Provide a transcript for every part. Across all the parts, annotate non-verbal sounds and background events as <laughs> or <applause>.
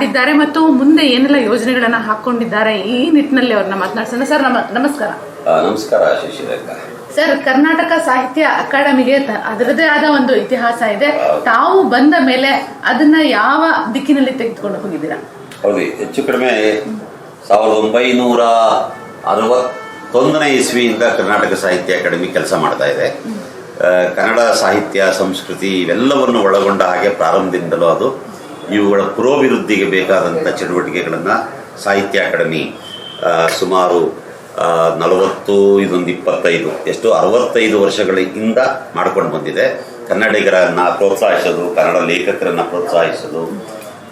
ಮಾಡಿದ್ದಾರೆ ಮತ್ತು ಮುಂದೆ ಏನೆಲ್ಲ ಯೋಜನೆಗಳನ್ನ ಹಾಕೊಂಡಿದ್ದಾರೆ ಈ ನಿಟ್ಟಿನಲ್ಲಿ ಅವ್ರನ್ನ ಮಾತನಾಡ್ಸೋಣ. ಸರ್ ನಮ ನಮಸ್ಕಾರ. ನಮಸ್ಕಾರ ಸರ್ ಕರ್ನಾಟಕ ಸಾಹಿತ್ಯ ಅಕಾಡೆಮಿಗೆ ಅದರದೇ ಆದ ಒಂದು ಇತಿಹಾಸ ಇದೆ. ತಾವು ಬಂದ ಮೇಲೆ ಅದನ್ನ ಯಾವ ದಿಕ್ಕಿನಲ್ಲಿ ತೆಗೆದುಕೊಂಡು ಹೋಗಿದ್ದೀರಾ? ಹೌದು ಹೆಚ್ಚು ಕಡಿಮೆ ಸಾವಿರದ ಒಂಬೈನೂರ ಅರವತ್ತೊಂದನೇ ಇಸ್ವಿಯಿಂದ ಕರ್ನಾಟಕ ಸಾಹಿತ್ಯ ಅಕಾಡೆಮಿ ಕೆಲಸ ಮಾಡ್ತಾ ಇದೆ. ಕನ್ನಡ ಸಾಹಿತ್ಯ ಸಂಸ್ಕೃತಿ ಇವೆಲ್ಲವನ್ನು ಒಳಗೊಂಡ ಹಾಗೆ ಪ್ರಾರಂಭದಿಂದಲೂ ಅದು ಇವುಗಳ ಪುರೋಭಿವೃದ್ಧಿಗೆ ಬೇಕಾದಂಥ ಚಟುವಟಿಕೆಗಳನ್ನು ಸಾಹಿತ್ಯ ಅಕಾಡೆಮಿ ಸುಮಾರು ನಲವತ್ತು, ಇದೊಂದು ಇಪ್ಪತ್ತೈದು, ಎಷ್ಟು ಅರವತ್ತೈದು ವರ್ಷಗಳಿಂದ ಮಾಡ್ಕೊಂಡು ಬಂದಿದೆ. ಕನ್ನಡಿಗರನ್ನು ಪ್ರೋತ್ಸಾಹಿಸೋದು, ಕನ್ನಡ ಲೇಖಕರನ್ನು ಪ್ರೋತ್ಸಾಹಿಸೋದು,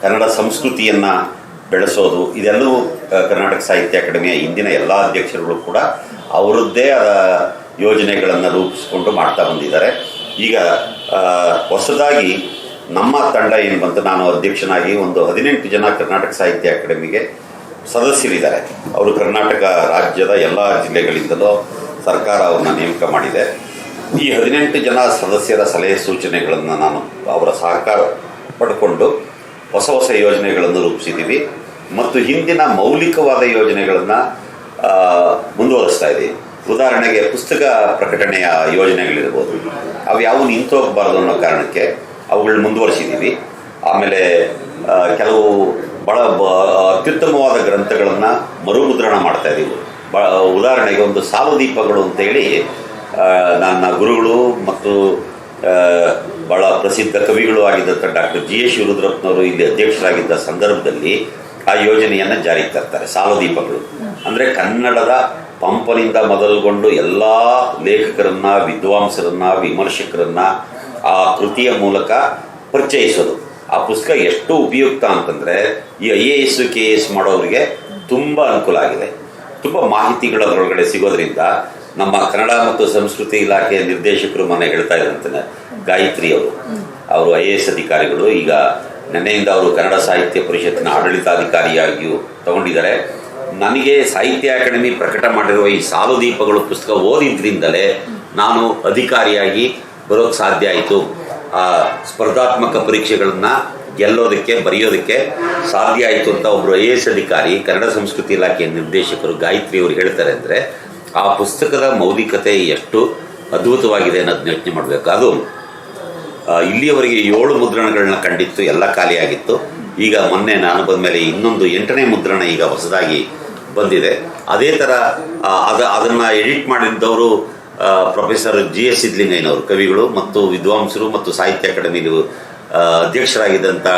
ಕನ್ನಡ ಸಂಸ್ಕೃತಿಯನ್ನು ಬೆಳೆಸೋದು, ಇದೆಲ್ಲವೂ ಕರ್ನಾಟಕ ಸಾಹಿತ್ಯ ಅಕಾಡೆಮಿಯ ಇಂದಿನ ಎಲ್ಲ ಅಧ್ಯಕ್ಷರುಗಳು ಕೂಡ ಅವರದ್ದೇ ಆದ ಯೋಜನೆಗಳನ್ನು ರೂಪಿಸಿಕೊಂಡು ಮಾಡ್ತಾ ಬಂದಿದ್ದಾರೆ. ಈಗ ಹೊಸದಾಗಿ ನಮ್ಮ ತಂಡ ಏನು ಬಂತು? ನಾನು ಅಧ್ಯಕ್ಷನಾಗಿ ಒಂದು ಹದಿನೆಂಟು ಜನ ಕರ್ನಾಟಕ ಸಾಹಿತ್ಯ ಅಕಾಡೆಮಿಗೆ ಸದಸ್ಯರಿದ್ದಾರೆ. ಅವರು ಕರ್ನಾಟಕ ರಾಜ್ಯದ ಎಲ್ಲ ಜಿಲ್ಲೆಗಳಿಂದಲೂ ಸರ್ಕಾರ ಅವ್ರನ್ನ ನೇಮಕ ಮಾಡಿದೆ. ಈ ಹದಿನೆಂಟು ಜನ ಸದಸ್ಯರ ಸಲಹೆ ಸೂಚನೆಗಳನ್ನು ನಾನು ಅವರ ಸಹಕಾರ ಪಡ್ಕೊಂಡು ಹೊಸ ಹೊಸ ಯೋಜನೆಗಳನ್ನು ರೂಪಿಸಿದ್ದೀವಿ. ಮತ್ತು ಹಿಂದಿನ ಮೌಲಿಕವಾದ ಯೋಜನೆಗಳನ್ನು ಮುಂದುವರಿಸ್ತಾ ಇದ್ದೀವಿ. ಉದಾಹರಣೆಗೆ ಪುಸ್ತಕ ಪ್ರಕಟಣೆಯ ಯೋಜನೆಗಳಿರ್ಬೋದು. ಅವು ಯಾವ ನಿಂತೋಗಬಾರ್ದು ಅನ್ನೋ ಕಾರಣಕ್ಕೆ ಅವುಗಳನ್ನ ಮುಂದುವರಿಸಿದ್ದೀವಿ. ಆಮೇಲೆ ಕೆಲವು ಬಹಳ ಅತ್ಯುತ್ತಮವಾದ ಗ್ರಂಥಗಳನ್ನು ಮರುಮುದ್ರಣ ಮಾಡ್ತಾ ಇದ್ದೀವಿ. ಬ, ಉದಾಹರಣೆಗೆ ಒಂದು ಸಾಲುದೀಪಗಳು ಅಂತೇಳಿ ನನ್ನ ಗುರುಗಳು ಮತ್ತು ಬಹಳ ಪ್ರಸಿದ್ಧ ಕವಿಗಳು ಆಗಿದ್ದಂಥ ಡಾಕ್ಟರ್ ಜಿ ಎಸ್ ಶಿವರುದ್ರಪ್ಪನವರು ಇಲ್ಲಿ ಅಧ್ಯಕ್ಷರಾಗಿದ್ದ ಸಂದರ್ಭದಲ್ಲಿ ಆ ಯೋಜನೆಯನ್ನು ಜಾರಿಗೆ ತರ್ತಾರೆ, ಸಾಲುದೀಪಗಳು. ಅಂದರೆ ಕನ್ನಡದ ಪಂಪನಿಂದ ಮೊದಲುಗೊಂಡು ಎಲ್ಲ ಲೇಖಕರನ್ನ, ವಿದ್ವಾಂಸರನ್ನ, ವಿಮರ್ಶಕರನ್ನ ಆ ಕೃತಿಯ ಮೂಲಕ ಪರಿಚಯಿಸೋದು. ಆ ಪುಸ್ತಕ ಎಷ್ಟು ಉಪಯುಕ್ತ ಅಂತಂದರೆ ಈ I A S, K A S ಮಾಡೋರಿಗೆ ತುಂಬ ಅನುಕೂಲ ಆಗಿದೆ. ತುಂಬ ಮಾಹಿತಿಗಳು ಅದರೊಳಗಡೆ ಸಿಗೋದ್ರಿಂದ ನಮ್ಮ ಕನ್ನಡ ಮತ್ತು ಸಂಸ್ಕೃತಿ ಇಲಾಖೆಯ ನಿರ್ದೇಶಕರು ಮನೆ ಹೇಳ್ತಾ ಇದ್ದಂತೆ ಗಾಯತ್ರಿ ಅವರು. ಅವರು ಐ ಎ ಎಸ್ ಅಧಿಕಾರಿಗಳು. ಈಗ ನೆನ್ನೆಯಿಂದ ಅವರು ಕನ್ನಡ ಸಾಹಿತ್ಯ ಪರಿಷತ್ತಿನ ಆಡಳಿತಾಧಿಕಾರಿಯಾಗಿಯೂ ತಗೊಂಡಿದ್ದಾರೆ. ನನಗೆ ಸಾಹಿತ್ಯ ಅಕಾಡೆಮಿ ಪ್ರಕಟ ಮಾಡಿರುವ ಈ ಸಾಲುದೀಪಗಳು ಪುಸ್ತಕ ಓದಿದ್ರಿಂದಲೇ ನಾನು ಅಧಿಕಾರಿಯಾಗಿ ಬರೋಕ್ಕೆ ಸಾಧ್ಯ ಆಯಿತು. ಆ ಸ್ಪರ್ಧಾತ್ಮಕ ಪರೀಕ್ಷೆಗಳನ್ನು ಗೆಲ್ಲೋದಕ್ಕೆ, ಬರೆಯೋದಕ್ಕೆ ಸಾಧ್ಯ ಆಯಿತು ಅಂತ ಒಬ್ಬರು ಐ ಅಧಿಕಾರಿ, ಕನ್ನಡ ಸಂಸ್ಕೃತಿ ಇಲಾಖೆಯ ನಿರ್ದೇಶಕರು ಗಾಯತ್ರಿ ಅವರು ಹೇಳ್ತಾರೆ ಅಂದರೆ, ಆ ಪುಸ್ತಕದ ಮೌಲಿಕತೆ ಎಷ್ಟು ಅದ್ಭುತವಾಗಿದೆ ಅನ್ನೋದನ್ನ ಯೋಚನೆ ಮಾಡಬೇಕು. ಅದು ಇಲ್ಲಿಯವರೆಗೆ ಏಳು ಮುದ್ರಣಗಳನ್ನ ಕಂಡಿತ್ತು, ಎಲ್ಲ ಖಾಲಿಯಾಗಿತ್ತು ಈಗ ಮೊನ್ನೆ ನಾನು ಬಂದ ಮೇಲೆ ಇನ್ನೊಂದು ಎಂಟನೇ ಮುದ್ರಣ ಈಗ ಹೊಸದಾಗಿ ಬಂದಿದೆ. ಅದೇ ಥರ ಅದ, ಅದನ್ನು ಎಡಿಟ್ ಮಾಡಿದ್ದವರು ಪ್ರೊಫೆಸರ್ ಜಿ ಎಸ್ ಸಿದ್ಲಿಂಗಯ್ಯನವರು ಕವಿಗಳು ಮತ್ತು ವಿದ್ವಾಂಸರು ಮತ್ತು ಸಾಹಿತ್ಯ ಅಕಾಡೆಮಿಯು ಆ, ಅಧ್ಯಕ್ಷರಾಗಿದ್ದಂಥ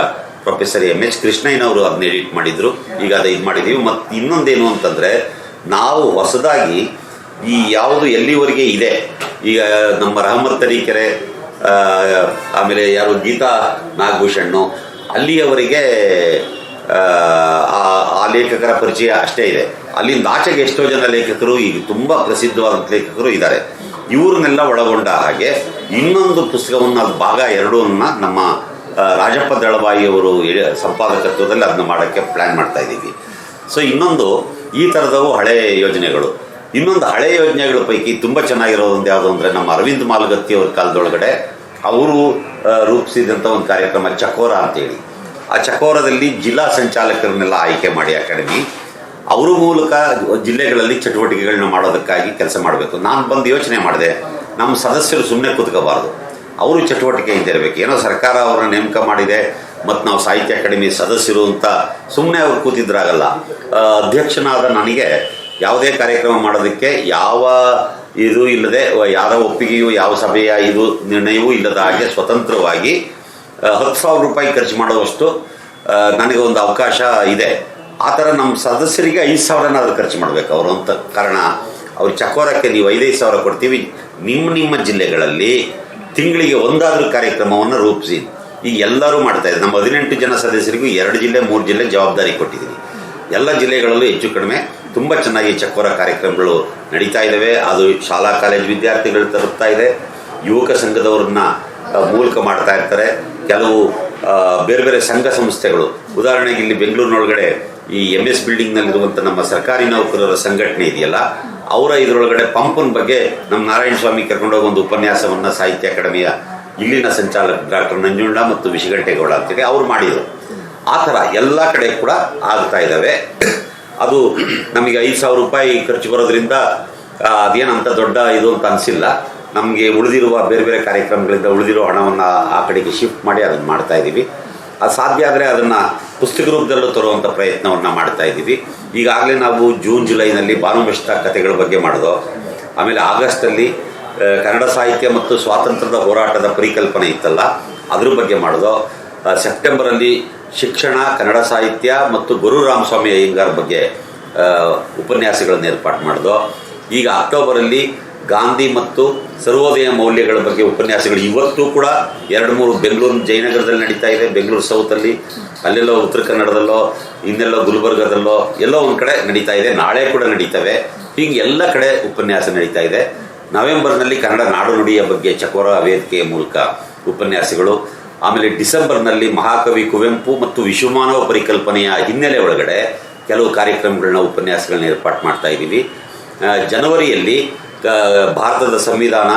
ಪ್ರೊಫೆಸರ್ ಎಂ ಎಚ್ ಕೃಷ್ಣಯ್ಯನವರು ಅದನ್ನ ಎಡಿಟ್ ಮಾಡಿದ್ರು. ಈಗ ಅದು ಇದು ಮಾಡಿದ್ದೀವಿ ಮತ್ತು ಇನ್ನೊಂದೇನು ಅಂತಂದರೆ ನಾವು ಹೊಸದಾಗಿ ಈ ಯಾವುದು ಎಲ್ಲಿವರೆಗೆ ಇದೆ? ಈಗ ನಮ್ಮ ರಹಮತ್ ತರೀಕೆರೆ ಆಮೇಲೆ ಯಾರು ಗೀತಾ ನಾಗಭೂಷಣ್ಣು ಅಲ್ಲಿಯವರೆಗೆ ಆ ಲೇಖಕರ ಪರಿಚಯ ಅಷ್ಟೇ ಇದೆ. ಅಲ್ಲಿಂದ ಆಚೆಗೆ ಎಷ್ಟೋ ಜನ ಲೇಖಕರು, ಈಗ ತುಂಬ ಪ್ರಸಿದ್ಧವಾದ ಲೇಖಕರು ಇದ್ದಾರೆ. ಇವ್ರನ್ನೆಲ್ಲ ಒಳಗೊಂಡ ಹಾಗೆ ಇನ್ನೊಂದು ಪುಸ್ತಕವನ್ನು ಅದು ಭಾಗ ಎರಡನ್ನ ನಮ್ಮ ರಾಜಪ್ಪ ದಳವಾಯಿ ಅವರು ಎ- ಸಂಪಾದಕತ್ವದಲ್ಲಿ ಅದನ್ನ ಮಾಡೋಕ್ಕೆ ಪ್ಲ್ಯಾನ್ ಮಾಡ್ತಾ ಇದ್ದೀವಿ. ಸೊ ಇನ್ನೊಂದು ಈ ಥರದವು ಹಳೆ ಯೋಜನೆಗಳು. ಇನ್ನೊಂದು ಹಳೆ ಯೋಜನೆಗಳ ಪೈಕಿ ತುಂಬ ಚೆನ್ನಾಗಿರೋದೊಂದು ಯಾವುದು ಅಂದರೆ ನಮ್ಮ ಅರವಿಂದ್ ಮಾಲಗತ್ತಿ ಅವ್ರ ಕಾಲದೊಳಗಡೆ ಅವರು ರೂಪಿಸಿದಂಥ ಒಂದು ಕಾರ್ಯಕ್ರಮ ಚಕೋರ ಅಂತೇಳಿ. ಆ ಚಕೋರದಲ್ಲಿ ಜಿಲ್ಲಾ ಸಂಚಾಲಕರನ್ನೆಲ್ಲ ಆಯ್ಕೆ ಮಾಡಿ ಅಕಾಡೆಮಿ. ಅವ್ರ ಮೂಲಕ ಜಿಲ್ಲೆಗಳಲ್ಲಿ ಚಟುವಟಿಕೆಗಳನ್ನ ಮಾಡೋದಕ್ಕಾಗಿ ಕೆಲಸ ಮಾಡಬೇಕು. ನಾನು ಬಂದು ಯೋಚನೆ ಮಾಡಿದೆ ನಮ್ಮ ಸದಸ್ಯರು ಸುಮ್ಮನೆ ಕೂತ್ಕೋಬಾರ್ದು. ಅವರು ಚಟುವಟಿಕೆ ಇರಬೇಕು. ಏನೋ ಸರ್ಕಾರ ಅವರನ್ನ ನೇಮಕ ಮಾಡಿದೆ, ಮತ್ತು ನಾವು ಸಾಹಿತ್ಯ ಅಕಾಡೆಮಿ ಸದಸ್ಯರು ಅಂತ ಸುಮ್ಮನೆ ಅವ್ರು ಕೂತಿದ್ರಾಗಲ್ಲ. ಅಧ್ಯಕ್ಷನಾದ ನನಗೆ ಯಾವುದೇ ಕಾರ್ಯಕ್ರಮ ಮಾಡೋದಕ್ಕೆ ಯಾವ ಇದು ಇಲ್ಲದೆ ಯಾರ ಒಪ್ಪಿಗೆಯೂ, ಯಾವ ಸಭೆಯ ಇದು ನಿರ್ಣಯವೂ ಇಲ್ಲದ ಹಾಗೆ ಸ್ವತಂತ್ರವಾಗಿ ಹತ್ತು ಸಾವಿರ ರೂಪಾಯಿ ಖರ್ಚು ಮಾಡುವಷ್ಟು ನನಗೆ ಒಂದು ಅವಕಾಶ ಇದೆ. ಆ ಥರ ನಮ್ಮ ಸದಸ್ಯರಿಗೆ ಐದು ಸಾವಿರನಾದ್ರೂ ಖರ್ಚು ಮಾಡಬೇಕು ಅವರು ಅಂತ ಕಾರಣ ಅವ್ರು ಚಕೋರಕ್ಕೆ ನೀವು ಐದೈದು ಸಾವಿರ ಕೊಡ್ತೀವಿ. ನಿಮ್ಮ ನಿಮ್ಮ ಜಿಲ್ಲೆಗಳಲ್ಲಿ ತಿಂಗಳಿಗೆ ಒಂದಾದರೂ ಕಾರ್ಯಕ್ರಮವನ್ನು ರೂಪಿಸಿ. ಈಗ ಎಲ್ಲರೂ ಮಾಡ್ತಾ ಇದ್ದಾರೆ. ನಮ್ಮ ಹದಿನೆಂಟು ಜನ ಸದಸ್ಯರಿಗೂ ಎರಡು ಜಿಲ್ಲೆ, ಮೂರು ಜಿಲ್ಲೆ ಜವಾಬ್ದಾರಿ ಕೊಟ್ಟಿದ್ದೀನಿ. ಎಲ್ಲ ಜಿಲ್ಲೆಗಳಲ್ಲೂ ಹೆಚ್ಚು ಕಡಿಮೆ ತುಂಬ ಚೆನ್ನಾಗಿ ಚಕೋರ ಕಾರ್ಯಕ್ರಮಗಳು ನಡೀತಾ ಇದ್ದಾವೆ. ಅದು ಶಾಲಾ, ಕಾಲೇಜು ವಿದ್ಯಾರ್ಥಿಗಳು ತರುತ್ತಾ ಇದೆ. ಯುವಕ ಸಂಘದವ್ರನ್ನ ಮೂಲಕ ಮಾಡ್ತಾ ಇರ್ತಾರೆ. ಕೆಲವು ಬೇರೆ ಬೇರೆ ಸಂಘ ಸಂಸ್ಥೆಗಳು. ಉದಾಹರಣೆಗೆ ಇಲ್ಲಿ ಬೆಂಗಳೂರಿನೊಳಗಡೆ ಈ ಎಂ ಎಸ್ ಬಿಲ್ಡಿಂಗ್ನಲ್ಲಿರುವಂಥ ನಮ್ಮ ಸರ್ಕಾರಿ ನೌಕರರ ಸಂಘಟನೆ ಇದೆಯಲ್ಲ, ಅವರ ಇದರೊಳಗಡೆ ಪಂಪನ ಬಗ್ಗೆ ನಮ್ಮ ನಾರಾಯಣ ಸ್ವಾಮಿ ಕರ್ಕೊಂಡೋಗಿ ಒಂದು ಉಪನ್ಯಾಸವನ್ನು ಸಾಹಿತ್ಯ ಅಕಾಡೆಮಿಯ ಇಲ್ಲಿನ ಸಂಚಾಲಕ ಡಾಕ್ಟರ್ ನಂಜುಂಡ ಮತ್ತು ವಿಶಿಗಂಟೇಗೌಡ ಅಂತೇಳಿ ಅವ್ರು ಮಾಡಿದರು. ಆ ಥರ ಎಲ್ಲ ಕಡೆ ಕೂಡ ಆಗ್ತಾ ಇದ್ದಾವೆ ಅದು ನಮಗೆ ಐದು ಸಾವಿರ ರೂಪಾಯಿ ಖರ್ಚು ಬರೋದ್ರಿಂದ ಅದೇನಂತ ದೊಡ್ಡ ಇದು ಅಂತ ಅನಿಸಿಲ್ಲ. ನಮಗೆ ಉಳಿದಿರುವ ಬೇರೆ ಬೇರೆ ಕಾರ್ಯಕ್ರಮಗಳಿಂದ ಉಳಿದಿರೋ ಹಣವನ್ನು ಆ ಕಡೆಗೆ ಶಿಫ್ಟ್ ಮಾಡಿ ಅದನ್ನು ಮಾಡ್ತಾ ಇದ್ದೀವಿ ಅದು ಸಾಧ್ಯ ಆದರೆ ಅದನ್ನು ಪುಸ್ತಕ ರೂಪದಲ್ಲೂ ತರುವಂಥ ಪ್ರಯತ್ನವನ್ನು ಮಾಡ್ತಾ ಇದ್ದೀವಿ ಈಗಾಗಲೇ ನಾವು ಜೂನ್, ಜುಲೈನಲ್ಲಿ ಭಾನುಮಿಷ್ಟ ಕಥೆಗಳ ಬಗ್ಗೆ ಮಾಡೋದು. ಆಮೇಲೆ ಆಗಸ್ಟಲ್ಲಿ ಕನ್ನಡ ಸಾಹಿತ್ಯ ಮತ್ತು ಸ್ವಾತಂತ್ರ್ಯದ ಹೋರಾಟದ ಪರಿಕಲ್ಪನೆ ಇತ್ತಲ್ಲ, ಅದ್ರ ಬಗ್ಗೆ ಮಾಡೋದು. ಸೆಪ್ಟೆಂಬರಲ್ಲಿ ಶಿಕ್ಷಣ, ಕನ್ನಡ ಸಾಹಿತ್ಯ ಮತ್ತು ಗುರು ರಾಮಸ್ವಾಮಿ ಅಯ್ಯಂಗಾರ್ ಬಗ್ಗೆ ಉಪನ್ಯಾಸಗಳನ್ನು ಏರ್ಪಾಡು ಮಾಡಿದೋ. ಈಗ ಅಕ್ಟೋಬರಲ್ಲಿ ಗಾಂಧಿ ಮತ್ತು ಸರ್ವೋದಯ ಮೌಲ್ಯಗಳ ಬಗ್ಗೆ ಉಪನ್ಯಾಸಗಳು ಇವತ್ತು ಕೂಡ ಎರಡು ಮೂರು ಬೆಂಗಳೂರು ಜಯನಗರದಲ್ಲಿ ನಡೀತಾ ಇದೆ, ಬೆಂಗಳೂರು ಸೌತಲ್ಲಿ, ಅಲ್ಲೆಲ್ಲೋ ಉತ್ತರ ಕನ್ನಡದಲ್ಲೋ, ಇನ್ನೆಲ್ಲೋ ಗುಲ್ಬರ್ಗದಲ್ಲೋ, ಎಲ್ಲೋ ಒಂದು ಕಡೆ ನಡೀತಾ ಇದೆ, ನಾಳೆ ಕೂಡ ನಡೀತವೆ. ಹೀಗೆ ಎಲ್ಲ ಕಡೆ ಉಪನ್ಯಾಸ ನಡೀತಾ ಇದೆ. ನವೆಂಬರ್ನಲ್ಲಿ ಕನ್ನಡ ನಾಡು ನುಡಿಯ ಬಗ್ಗೆ ಚಕೋರ ವೇದಿಕೆಯ ಮೂಲಕ ಉಪನ್ಯಾಸಗಳು. ಆಮೇಲೆ ಡಿಸೆಂಬರ್ನಲ್ಲಿ ಮಹಾಕವಿ ಕುವೆಂಪು ಮತ್ತು ವಿಶ್ವಮಾನವ ಪರಿಕಲ್ಪನೆಯ ಹಿನ್ನೆಲೆ ಒಳಗಡೆ ಕೆಲವು ಕಾರ್ಯಕ್ರಮಗಳನ್ನ ಉಪನ್ಯಾಸಗಳನ್ನ ಏರ್ಪಾಡು ಮಾಡ್ತಾ ಇದ್ದೀವಿ. ಜನವರಿಯಲ್ಲಿ ಭಾರತದ ಸಂವಿಧಾನ,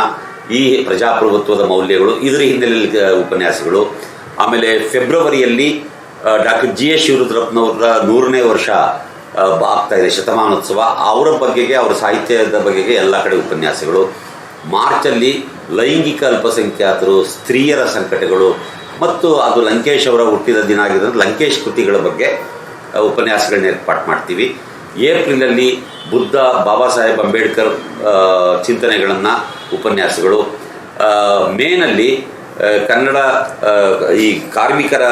ಈ ಪ್ರಜಾಪ್ರಭುತ್ವದ ಮೌಲ್ಯಗಳು, ಇದರ ಹಿನ್ನೆಲೆಯಲ್ಲಿ ಉಪನ್ಯಾಸಗಳು. ಆಮೇಲೆ ಫೆಬ್ರವರಿಯಲ್ಲಿ ಡಾಕ್ಟರ್ ಜಿ ಎಸ್ ಶಿವರುದ್ರಪ್ಪನವರ ನೂರನೇ ವರ್ಷ ಆಗ್ತಾ ಇದೆ ಶತಮಾನೋತ್ಸವ. ಅವರ ಬಗ್ಗೆಗೆ, ಅವರ ಸಾಹಿತ್ಯದ ಬಗೆಗೆ ಎಲ್ಲ ಕಡೆ ಉಪನ್ಯಾಸಗಳು. ಮಾರ್ಚಲ್ಲಿ ಲೈಂಗಿಕ ಅಲ್ಪಸಂಖ್ಯಾತರು, ಸ್ತ್ರೀಯರ ಸಂಕಟಗಳು, ಮತ್ತು ಅದು ಲಂಕೇಶ್ ಅವರ ಹುಟ್ಟಿದ ದಿನ ಆಗಿರೋದ್ರಿಂದ ಲಂಕೇಶ್ ಕೃತಿಗಳ ಬಗ್ಗೆ ಉಪನ್ಯಾಸಗಳನ್ನ ಏರ್ಪಾಟ್ ಮಾಡ್ತೀವಿ. ಏಪ್ರಿಲಲ್ಲಿ ಬುದ್ಧ ಬಾಬಾ ಸಾಹೇಬ್ ಅಂಬೇಡ್ಕರ್ ಚಿಂತನೆಗಳನ್ನು ಉಪನ್ಯಾಸಗಳು. ಮೇನಲ್ಲಿ ಕನ್ನಡ ಈ ಕಾರ್ಮಿಕರ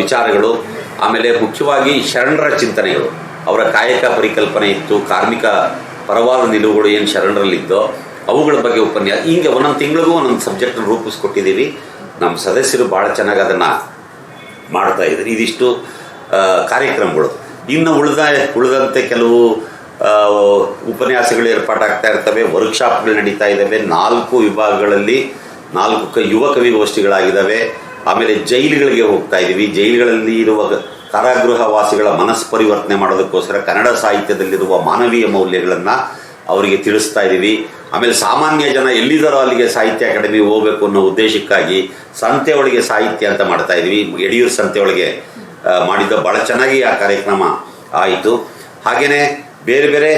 ವಿಚಾರಗಳು, ಆಮೇಲೆ ಮುಖ್ಯವಾಗಿ ಶರಣರ ಚಿಂತನೆಗಳು. ಅವರ ಕಾಯಕ ಪರಿಕಲ್ಪನೆ ಇತ್ತು, ಕಾರ್ಮಿಕ ಪರವಾದ ನಿಲುವುಗಳು ಏನು ಶರಣರಲ್ಲಿದ್ದೋ ಅವುಗಳ ಬಗ್ಗೆ ಉಪನ್ಯಾಸ ಹೀಗೆ ಒಂದೊಂದು ತಿಂಗಳಿಗೂ ಒಂದೊಂದು ಸಬ್ಜೆಕ್ಟನ್ನು ರೂಪಿಸ್ಕೊಟ್ಟಿದ್ದೀವಿ. ನಮ್ಮ ಸದಸ್ಯರು ಭಾಳ ಚೆನ್ನಾಗಿ ಅದನ್ನು ಮಾಡ್ತಾ ಇದ್ದಾರೆ. ಇದಿಷ್ಟು ಕಾರ್ಯಕ್ರಮಗಳು. ಇನ್ನು ಉಳಿದ ಉಳಿದಂತೆ ಕೆಲವು ಉಪನ್ಯಾಸಗಳು ಏರ್ಪಾಟಾಗ್ತಾ ಇರ್ತವೆ. ವರ್ಕ್ಶಾಪ್ಗಳು ನಡೀತಾ ಇದ್ದಾವೆ ನಾಲ್ಕು ವಿಭಾಗಗಳಲ್ಲಿ ನಾಲ್ಕು ಯುವ ಕವಿಗೋಷ್ಠಿಗಳಾಗಿದ್ದಾವೆ ಆಮೇಲೆ ಜೈಲುಗಳಿಗೆ ಹೋಗ್ತಾ ಇದ್ದೀವಿ ಜೈಲುಗಳಲ್ಲಿ ಇರುವ ಕಾರಾಗೃಹ ವಾಸಿಗಳ ಮನಸ್ಸು ಪರಿವರ್ತನೆ ಮಾಡೋದಕ್ಕೋಸ್ಕರ ಕನ್ನಡ ಸಾಹಿತ್ಯದಲ್ಲಿರುವ ಮಾನವೀಯ ಮೌಲ್ಯಗಳನ್ನು ಅವರಿಗೆ ತಿಳಿಸ್ತಾ ಇದ್ದೀವಿ ಆಮೇಲೆ ಸಾಮಾನ್ಯ ಜನ ಎಲ್ಲಿದ್ದಾರೋ ಅಲ್ಲಿಗೆ ಸಾಹಿತ್ಯ ಅಕಾಡೆಮಿ ಹೋಗಬೇಕು ಅನ್ನೋ ಉದ್ದೇಶಕ್ಕಾಗಿ ಸಂತೆ ಒಳಗೆ ಸಾಹಿತ್ಯ ಅಂತ ಮಾಡ್ತಾ ಇದ್ದೀವಿ ಯಡಿಯೂರು ಸಂತೆ ಒಳಗೆ ಮಾಡಿದ್ದು ಭಾಳ ಚೆನ್ನಾಗಿ ಆ ಕಾರ್ಯಕ್ರಮ ಆಯಿತು. ಹಾಗೆಯೇ ಬೇರೆ ಬೇರೆ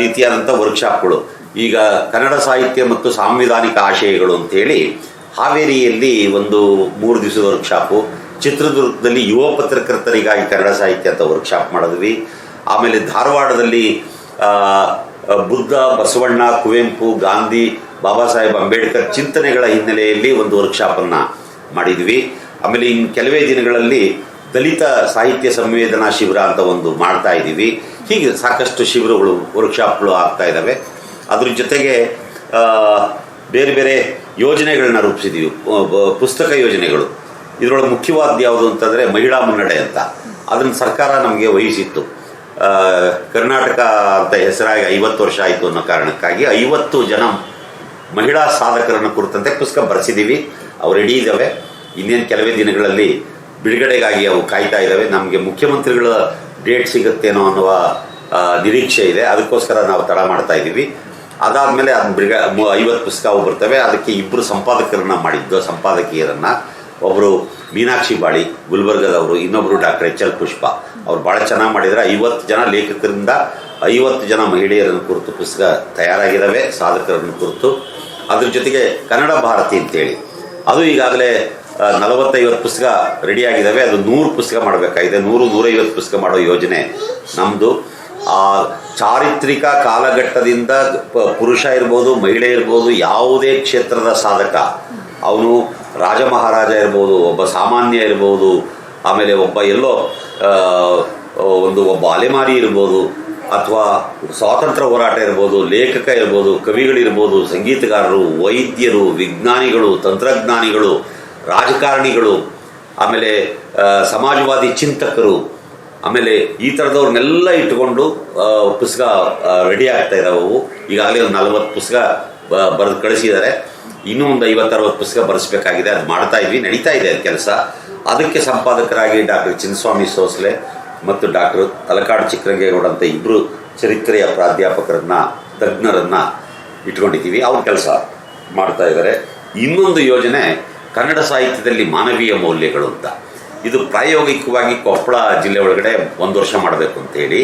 ರೀತಿಯಾದಂಥ ವರ್ಕ್ಶಾಪ್ಗಳು ಈಗ ಕನ್ನಡ ಸಾಹಿತ್ಯ ಮತ್ತು ಸಾಂವಿಧಾನಿಕ ಆಶಯಗಳು ಅಂತೇಳಿ ಹಾವೇರಿಯಲ್ಲಿ ಒಂದು ಮೂರು ದಿವಸದ ವರ್ಕ್ಶಾಪು ಚಿತ್ರದುರ್ಗದಲ್ಲಿ ಯುವ ಪತ್ರಕರ್ತರಿಗಾಗಿ ಕನ್ನಡ ಸಾಹಿತ್ಯ ಅಂತ ವರ್ಕ್ಶಾಪ್ ಮಾಡಿದ್ವಿ. ಆಮೇಲೆ ಧಾರವಾಡದಲ್ಲಿ ಬುದ್ಧ, ಬಸವಣ್ಣ, ಕುವೆಂಪು, ಗಾಂಧಿ, ಬಾಬಾ ಸಾಹೇಬ್ ಅಂಬೇಡ್ಕರ್ ಚಿಂತನೆಗಳ ಹಿನ್ನೆಲೆಯಲ್ಲಿ ಒಂದು ವರ್ಕ್ಶಾಪನ್ನು ಮಾಡಿದ್ವಿ. ಆಮೇಲೆ ಇನ್ನು ಕೆಲವೇ ದಿನಗಳಲ್ಲಿ ದಲಿತ ಸಾಹಿತ್ಯ ಸಂವೇದನಾ ಶಿಬಿರ ಅಂತ ಒಂದು ಮಾಡ್ತಾ ಇದ್ದೀವಿ ಹೀಗೆ ಸಾಕಷ್ಟು ಶಿಬಿರಗಳು ವರ್ಕ್ಶಾಪ್ಗಳು ಆಗ್ತಾ ಇದ್ದಾವೆ ಅದ್ರ ಜೊತೆಗೆ ಬೇರೆ ಬೇರೆ ಯೋಜನೆಗಳನ್ನ ರೂಪಿಸಿದ್ದೀವಿ ಪುಸ್ತಕ ಯೋಜನೆಗಳು. ಇದರೊಳಗೆ ಮುಖ್ಯವಾದ ಯಾವುದು ಅಂತಂದರೆ ಮಹಿಳಾ ಮುನ್ನಡೆ ಅಂತ. ಅದನ್ನು ಸರ್ಕಾರ ನಮಗೆ ವಹಿಸಿತ್ತು. ಕರ್ನಾಟಕ ಅಂತ ಹೆಸರಾಗಿ ಐವತ್ತು ವರ್ಷ ಆಯಿತು ಅನ್ನೋ ಕಾರಣಕ್ಕಾಗಿ ಐವತ್ತು ಜನ ಮಹಿಳಾ ಸಾಧಕರನ್ನು ಕುರಿತಂತೆ ಪುಸ್ತಕ ಬರೆಸಿದ್ದೀವಿ ಅವು ರೆಡಿ ಇದ್ದಾವೆ ಇನ್ನೇನು ಕೆಲವೇ ದಿನಗಳಲ್ಲಿ ಬಿಡುಗಡೆಗಾಗಿ ಅವು ಕಾಯ್ತಾ ಇದ್ದಾವೆ. ನಮಗೆ ಮುಖ್ಯಮಂತ್ರಿಗಳ ಡೇಟ್ ಸಿಗುತ್ತೇನೋ ಅನ್ನುವ ನಿರೀಕ್ಷೆ ಇದೆ. ಅದಕ್ಕೋಸ್ಕರ ನಾವು ತಡ ಮಾಡ್ತಾ ಇದ್ದೀವಿ. ಅದಾದಮೇಲೆ ಅದು ಬಿಡುಗ ಐವತ್ತು ಪುಸ್ತಕ ಅವು ಬರ್ತವೆ. ಅದಕ್ಕೆ ಇಬ್ಬರು ಸಂಪಾದಕರನ್ನು ಮಾಡಿದ್ದು, ಸಂಪಾದಕಿಯರನ್ನು. ಒಬ್ಬರು ಮೀನಾಕ್ಷಿ ಬಾಳಿ, ಗುಲ್ಬರ್ಗದವರು ಇನ್ನೊಬ್ಬರು ಡಾಕ್ಟರ್ ಎಚ್ ಎಲ್ ಪುಷ್ಪ. ಅವ್ರು ಭಾಳ ಚೆನ್ನಾಗಿ ಮಾಡಿದರೆ ಐವತ್ತು ಜನ ಲೇಖಕರಿಂದ ಐವತ್ತು ಜನ ಮಹಿಳೆಯರನ್ನು ಕುರಿತು ಪುಸ್ತಕ ತಯಾರಾಗಿದ್ದಾವೆ, ಸಾಧಕರನ್ನು ಕುರಿತು. ಅದ್ರ ಜೊತೆಗೆ ಕನ್ನಡ ಭಾರತಿ ಅಂತೇಳಿ. ಅದು ಈಗಾಗಲೇ ನಲವತ್ತೈವತ್ತು ಪುಸ್ತಕ ರೆಡಿ ಆಗಿದ್ದಾವೆ ಅದು ನೂರು ಪುಸ್ತಕ ಮಾಡಬೇಕಾಗಿದೆ ನೂರು, ನೂರೈವತ್ತು ಪುಸ್ತಕ ಮಾಡೋ ಯೋಜನೆ ನಮ್ಮದು ಆ ಚಾರಿತ್ರಿಕ ಕಾಲಘಟ್ಟದಿಂದ ಪುರುಷ ಇರ್ಬೋದು, ಮಹಿಳೆ ಇರ್ಬೋದು, ಯಾವುದೇ ಕ್ಷೇತ್ರದ ಸಾಧಕ. ಅವನು ರಾಜ ಮಹಾರಾಜ ಇರ್ಬೋದು, ಒಬ್ಬ ಸಾಮಾನ್ಯ ಇರ್ಬೋದು, ಆಮೇಲೆ ಒಬ್ಬ ಎಲ್ಲೋ ಒಂದು ಒಬ್ಬ ಅಲೆಮಾರಿ ಇರ್ಬೋದು, ಅಥವಾ ಸ್ವಾತಂತ್ರ್ಯ ಹೋರಾಟ ಇರ್ಬೋದು, ಲೇಖಕ ಇರ್ಬೋದು, ಕವಿಗಳಿರ್ಬೋದು, ಸಂಗೀತಗಾರರು, ವೈದ್ಯರು, ವಿಜ್ಞಾನಿಗಳು, ತಂತ್ರಜ್ಞಾನಿಗಳು ರಾಜಕಾರಣಿಗಳು, ಆಮೇಲೆ ಸಮಾಜವಾದಿ ಚಿಂತಕರು, ಆಮೇಲೆ ಈ ಥರದವ್ರನ್ನೆಲ್ಲ ಇಟ್ಟುಕೊಂಡು ಪುಸ್ತಕ ರೆಡಿ ಆಗ್ತಾ ಇದ್ದಾವೆ ಈಗಾಗಲೇ ಒಂದು ನಲವತ್ತು ಪುಸ್ತಕ ಬರೆದು ಕಳಿಸಿದ್ದಾರೆ. ಇನ್ನೂ ಒಂದು ಐವತ್ತರವತ್ತು ಪುಸ್ತಕ ಬರೆಸ್ಬೇಕಾಗಿದೆ. ಅದು ಮಾಡ್ತಾ ಇದ್ವಿ. ನಡೀತಾ ಇದೆ ಕೆಲಸ. ಅದಕ್ಕೆ ಸಂಪಾದಕರಾಗಿ ಡಾಕ್ಟರ್ ಚಿನ್ನಸ್ವಾಮಿ ಸೋಸ್ಲೆ ಮತ್ತು ಡಾಕ್ಟರ್ ತಲಕಾಡು ಅಂತ ಇಬ್ಬರು ಚರಿತ್ರೆಯ ಪ್ರಾಧ್ಯಾಪಕರನ್ನ, ತಜ್ಞರನ್ನು ಇಟ್ಕೊಂಡಿದ್ದೀವಿ. ಅವ್ರ ಕೆಲಸ ಮಾಡ್ತಾ ಇದ್ದಾರೆ. ಇನ್ನೊಂದು ಯೋಜನೆ ಕನ್ನಡ ಸಾಹಿತ್ಯದಲ್ಲಿ ಮಾನವೀಯ ಮೌಲ್ಯಗಳು ಅಂತ. ಇದು ಪ್ರಾಯೋಗಿಕವಾಗಿ ಕೊಪ್ಪಳ ಜಿಲ್ಲೆ ಒಳಗಡೆ ಒಂದು ವರ್ಷ ಮಾಡಬೇಕು ಅಂತೇಳಿ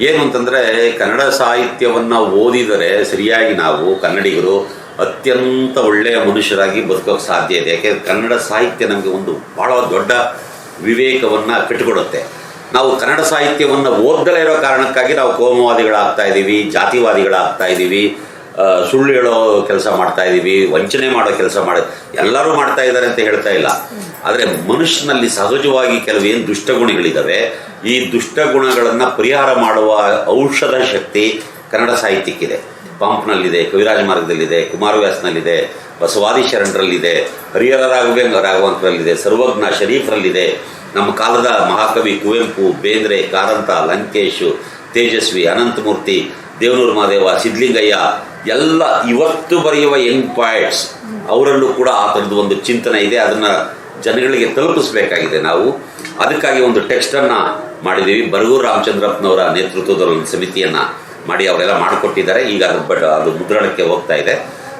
ಏನು ಅಂತಂದರೆ ಕನ್ನಡ ಸಾಹಿತ್ಯವನ್ನು ಓದಿದರೆ ಸರಿಯಾಗಿ ನಾವು ಕನ್ನಡಿಗರು ಅತ್ಯಂತ ಒಳ್ಳೆಯ ಮನುಷ್ಯರಾಗಿ ಬದುಕೋಕೆ ಸಾಧ್ಯ ಇದೆ. ಯಾಕೆಂದರೆ ಕನ್ನಡ ಸಾಹಿತ್ಯ ನಮಗೆ ಒಂದು ಭಾಳ ದೊಡ್ಡ ವಿವೇಕವನ್ನು ಕಟ್ಟಿಕೊಡುತ್ತೆ ನಾವು ಕನ್ನಡ ಸಾಹಿತ್ಯವನ್ನು ಓದ್ದಲೇ ಇರೋ ಕಾರಣಕ್ಕಾಗಿ ನಾವು ಕೋಮವಾದಿಗಳಾಗ್ತಾ ಇದ್ದೀವಿ ಜಾತಿವಾದಿಗಳಾಗ್ತಾ ಇದ್ದೀವಿ ಸುಳ್ಳು ಹೇಳೋ ಕೆಲಸ ಮಾಡ್ತಾ ಇದ್ದೀವಿ ವಂಚನೆ ಮಾಡೋ ಕೆಲಸ ಮಾಡಿ, ಎಲ್ಲರೂ ಮಾಡ್ತಾ ಇದ್ದಾರೆ ಅಂತ ಹೇಳ್ತಾ ಇಲ್ಲ. ಆದರೆ ಮನುಷ್ಯನಲ್ಲಿ ಸಹಜವಾಗಿ ಕೆಲವೇನು ದುಷ್ಟಗುಣಗಳಿದ್ದಾವೆ ಈ ದುಷ್ಟಗುಣಗಳನ್ನು ಪರಿಹಾರ ಮಾಡುವ ಔಷಧ ಶಕ್ತಿ ಕನ್ನಡ ಸಾಹಿತ್ಯಕ್ಕಿದೆ. ಪಂಪ್ನಲ್ಲಿದೆ, ಕವಿರಾಜ ಮಾರ್ಗದಲ್ಲಿದೆ, ಕುಮಾರವ್ಯಾಸ್ನಲ್ಲಿದೆ, ಬಸವಾದಿ ಶರಣರಲ್ಲಿದೆ, ಹರಿಹರ ರಾಘವೇಂದ್ರ ರಾಘವಂತರಲ್ಲಿದೆ, ಸರ್ವಜ್ಞ ಶರೀಫ್ರಲ್ಲಿದೆ. ನಮ್ಮ ಕಾಲದ ಮಹಾಕವಿ ಕುವೆಂಪು, ಬೇಂದ್ರೆ, ಕಾರಂತ, ಲಂಕೇಶು, ತೇಜಸ್ವಿ, ಅನಂತಮೂರ್ತಿ, ದೇವನೂರು ಮಹಾದೇವ ಸಿದ್ಲಿಂಗಯ್ಯ ಎಲ್ಲ ಇವತ್ತು ಬರೆಯುವ ಯಂಗ್ ಪಾಯಿಂಟ್ಸ್ ಅವರಲ್ಲೂ ಕೂಡ ಆ ಥರದ್ದು ಒಂದು ಚಿಂತನೆ ಇದೆ. ಅದನ್ನು ಜನಗಳಿಗೆ ತಲುಪಿಸಬೇಕಾಗಿದೆ ನಾವು. ಅದಕ್ಕಾಗಿ ಒಂದು ಟೆಕ್ಸ್ಟನ್ನು ಮಾಡಿದ್ದೀವಿ. ಬರಗೂರು ರಾಮಚಂದ್ರಪ್ಪನವರ ನೇತೃತ್ವದ ಒಂದು ಸಮಿತಿಯನ್ನು ಮಾಡಿ ಅವರೆಲ್ಲ ಮಾಡಿಕೊಟ್ಟಿದ್ದಾರೆ. ಈಗ ಅದು ಬಟ್ ಅದು ಮುದ್ರಣಕ್ಕೆ ಹೋಗ್ತಾ ಇದೆ.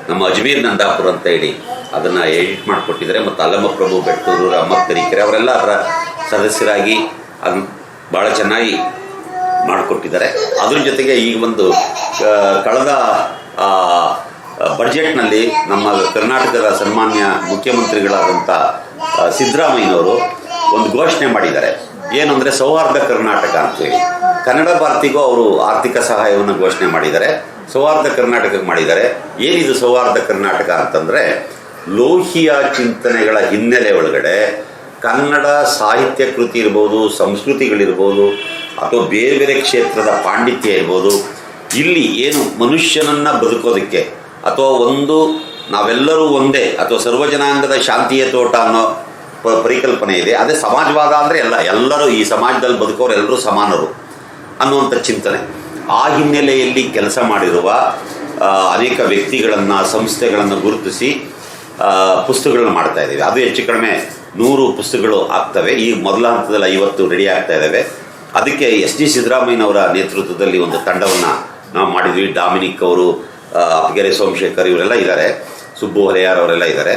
ನಮ್ಮ ಅಜ್ಮೀರ್ ನಂದಾಪುರ ಅಂತ ಹೇಳಿ ಅದನ್ನು ಎಡಿಟ್ ಮಾಡಿಕೊಟ್ಟಿದ್ದಾರೆ. ಮತ್ತು ಅಲ್ಲಮ್ಮ ಪ್ರಭು ಬೆಟ್ಟೂರು ರಾಮ ತರೀಕೆರೆ ಅವರೆಲ್ಲ ಅದರ ಸದಸ್ಯರಾಗಿ ಅದನ್ನ ಭಾಳ ಚೆನ್ನಾಗಿ ಮಾಡಿಕೊಟ್ಟಿದ್ದಾರೆ. ಅದ್ರ ಜೊತೆಗೆ ಈಗ ಒಂದು ಕಳೆದ ಬಡ್ಜೆಟ್ನಲ್ಲಿ ನಮ್ಮ ಕರ್ನಾಟಕದ ಸನ್ಮಾನ್ಯ ಮುಖ್ಯಮಂತ್ರಿಗಳಾದಂಥ ಸಿದ್ದರಾಮಯ್ಯನವರು ಒಂದು ಘೋಷಣೆ ಮಾಡಿದ್ದಾರೆ. ಏನು ಅಂದರೆ ಸೌಹಾರ್ದ ಕರ್ನಾಟಕ ಅಂತೇಳಿ. ಕನ್ನಡ ಭಾರತಿಗೂ ಅವರು ಆರ್ಥಿಕ ಸಹಾಯವನ್ನು ಘೋಷಣೆ ಮಾಡಿದ್ದಾರೆ. ಸೌಹಾರ್ದ ಕರ್ನಾಟಕಕ್ಕೆ ಮಾಡಿದ್ದಾರೆ. ಏನಿದು ಸೌಹಾರ್ದ ಕರ್ನಾಟಕ ಅಂತಂದರೆ ಲೋಹಿಯ ಚಿಂತನೆಗಳ ಹಿನ್ನೆಲೆ ಒಳಗಡೆ ಕನ್ನಡ ಸಾಹಿತ್ಯ ಕೃತಿ ಇರ್ಬೋದು, ಸಂಸ್ಕೃತಿಗಳಿರ್ಬೋದು, ಅಥವಾ ಬೇರೆ ಬೇರೆ ಕ್ಷೇತ್ರದ ಪಾಂಡಿತ್ಯ ಇರ್ಬೋದು ಇಲ್ಲಿ ಏನು ಮನುಷ್ಯನನ್ನು ಬದುಕೋದಕ್ಕೆ ಅಥವಾ ಒಂದು ನಾವೆಲ್ಲರೂ ಒಂದೇ ಅಥವಾ ಸರ್ವಜನಾಂಗದ ಶಾಂತಿಯ ತೋಟ ಅನ್ನೋ ಪರಿಕಲ್ಪನೆ ಇದೆ. ಅದೇ ಸಮಾಜವಾದ ಅಂದರೆ ಎಲ್ಲ ಎಲ್ಲರೂ ಈ ಸಮಾಜದಲ್ಲಿ ಬದುಕೋರು ಎಲ್ಲರೂ ಸಮಾನರು ಅನ್ನುವಂಥ ಚಿಂತನೆ. ಆ ಹಿನ್ನೆಲೆಯಲ್ಲಿ ಕೆಲಸ ಮಾಡಿರುವ ಅನೇಕ ವ್ಯಕ್ತಿಗಳನ್ನು, ಸಂಸ್ಥೆಗಳನ್ನು ಗುರುತಿಸಿ ಪುಸ್ತಕಗಳನ್ನು ಪುಸ್ತಕಗಳನ್ನ ಮಾಡ್ತಾ ಇದ್ದೀವಿ. ಅದು ಹೆಚ್ಚು ಕಡಿಮೆ ನೂರು ಪುಸ್ತಕಗಳು ಆಗ್ತವೆ. ಈ ಮೊದಲ ಹಂತದಲ್ಲಿ ಐವತ್ತು ರೆಡಿ ಆಗ್ತಾ ಇದ್ದಾವೆ. ಅದಕ್ಕೆ ಎಸ್ ಡಿ ಸಿದ್ದರಾಮಯ್ಯನವರ ನೇತೃತ್ವದಲ್ಲಿ ಒಂದು ತಂಡವನ್ನು ನಾವು ಮಾಡಿದ್ವಿ. ಡಾಮಿನಿಕ್ ಅವರು ಅಪ್ಗೆರೆ ಸೋಮಶೇಖರ್ ಇವರೆಲ್ಲ ಇದ್ದಾರೆ. ಸುಬ್ಬು ಹೊಲೆಯಾರ್ ಅವರೆಲ್ಲ ಇದ್ದಾರೆ.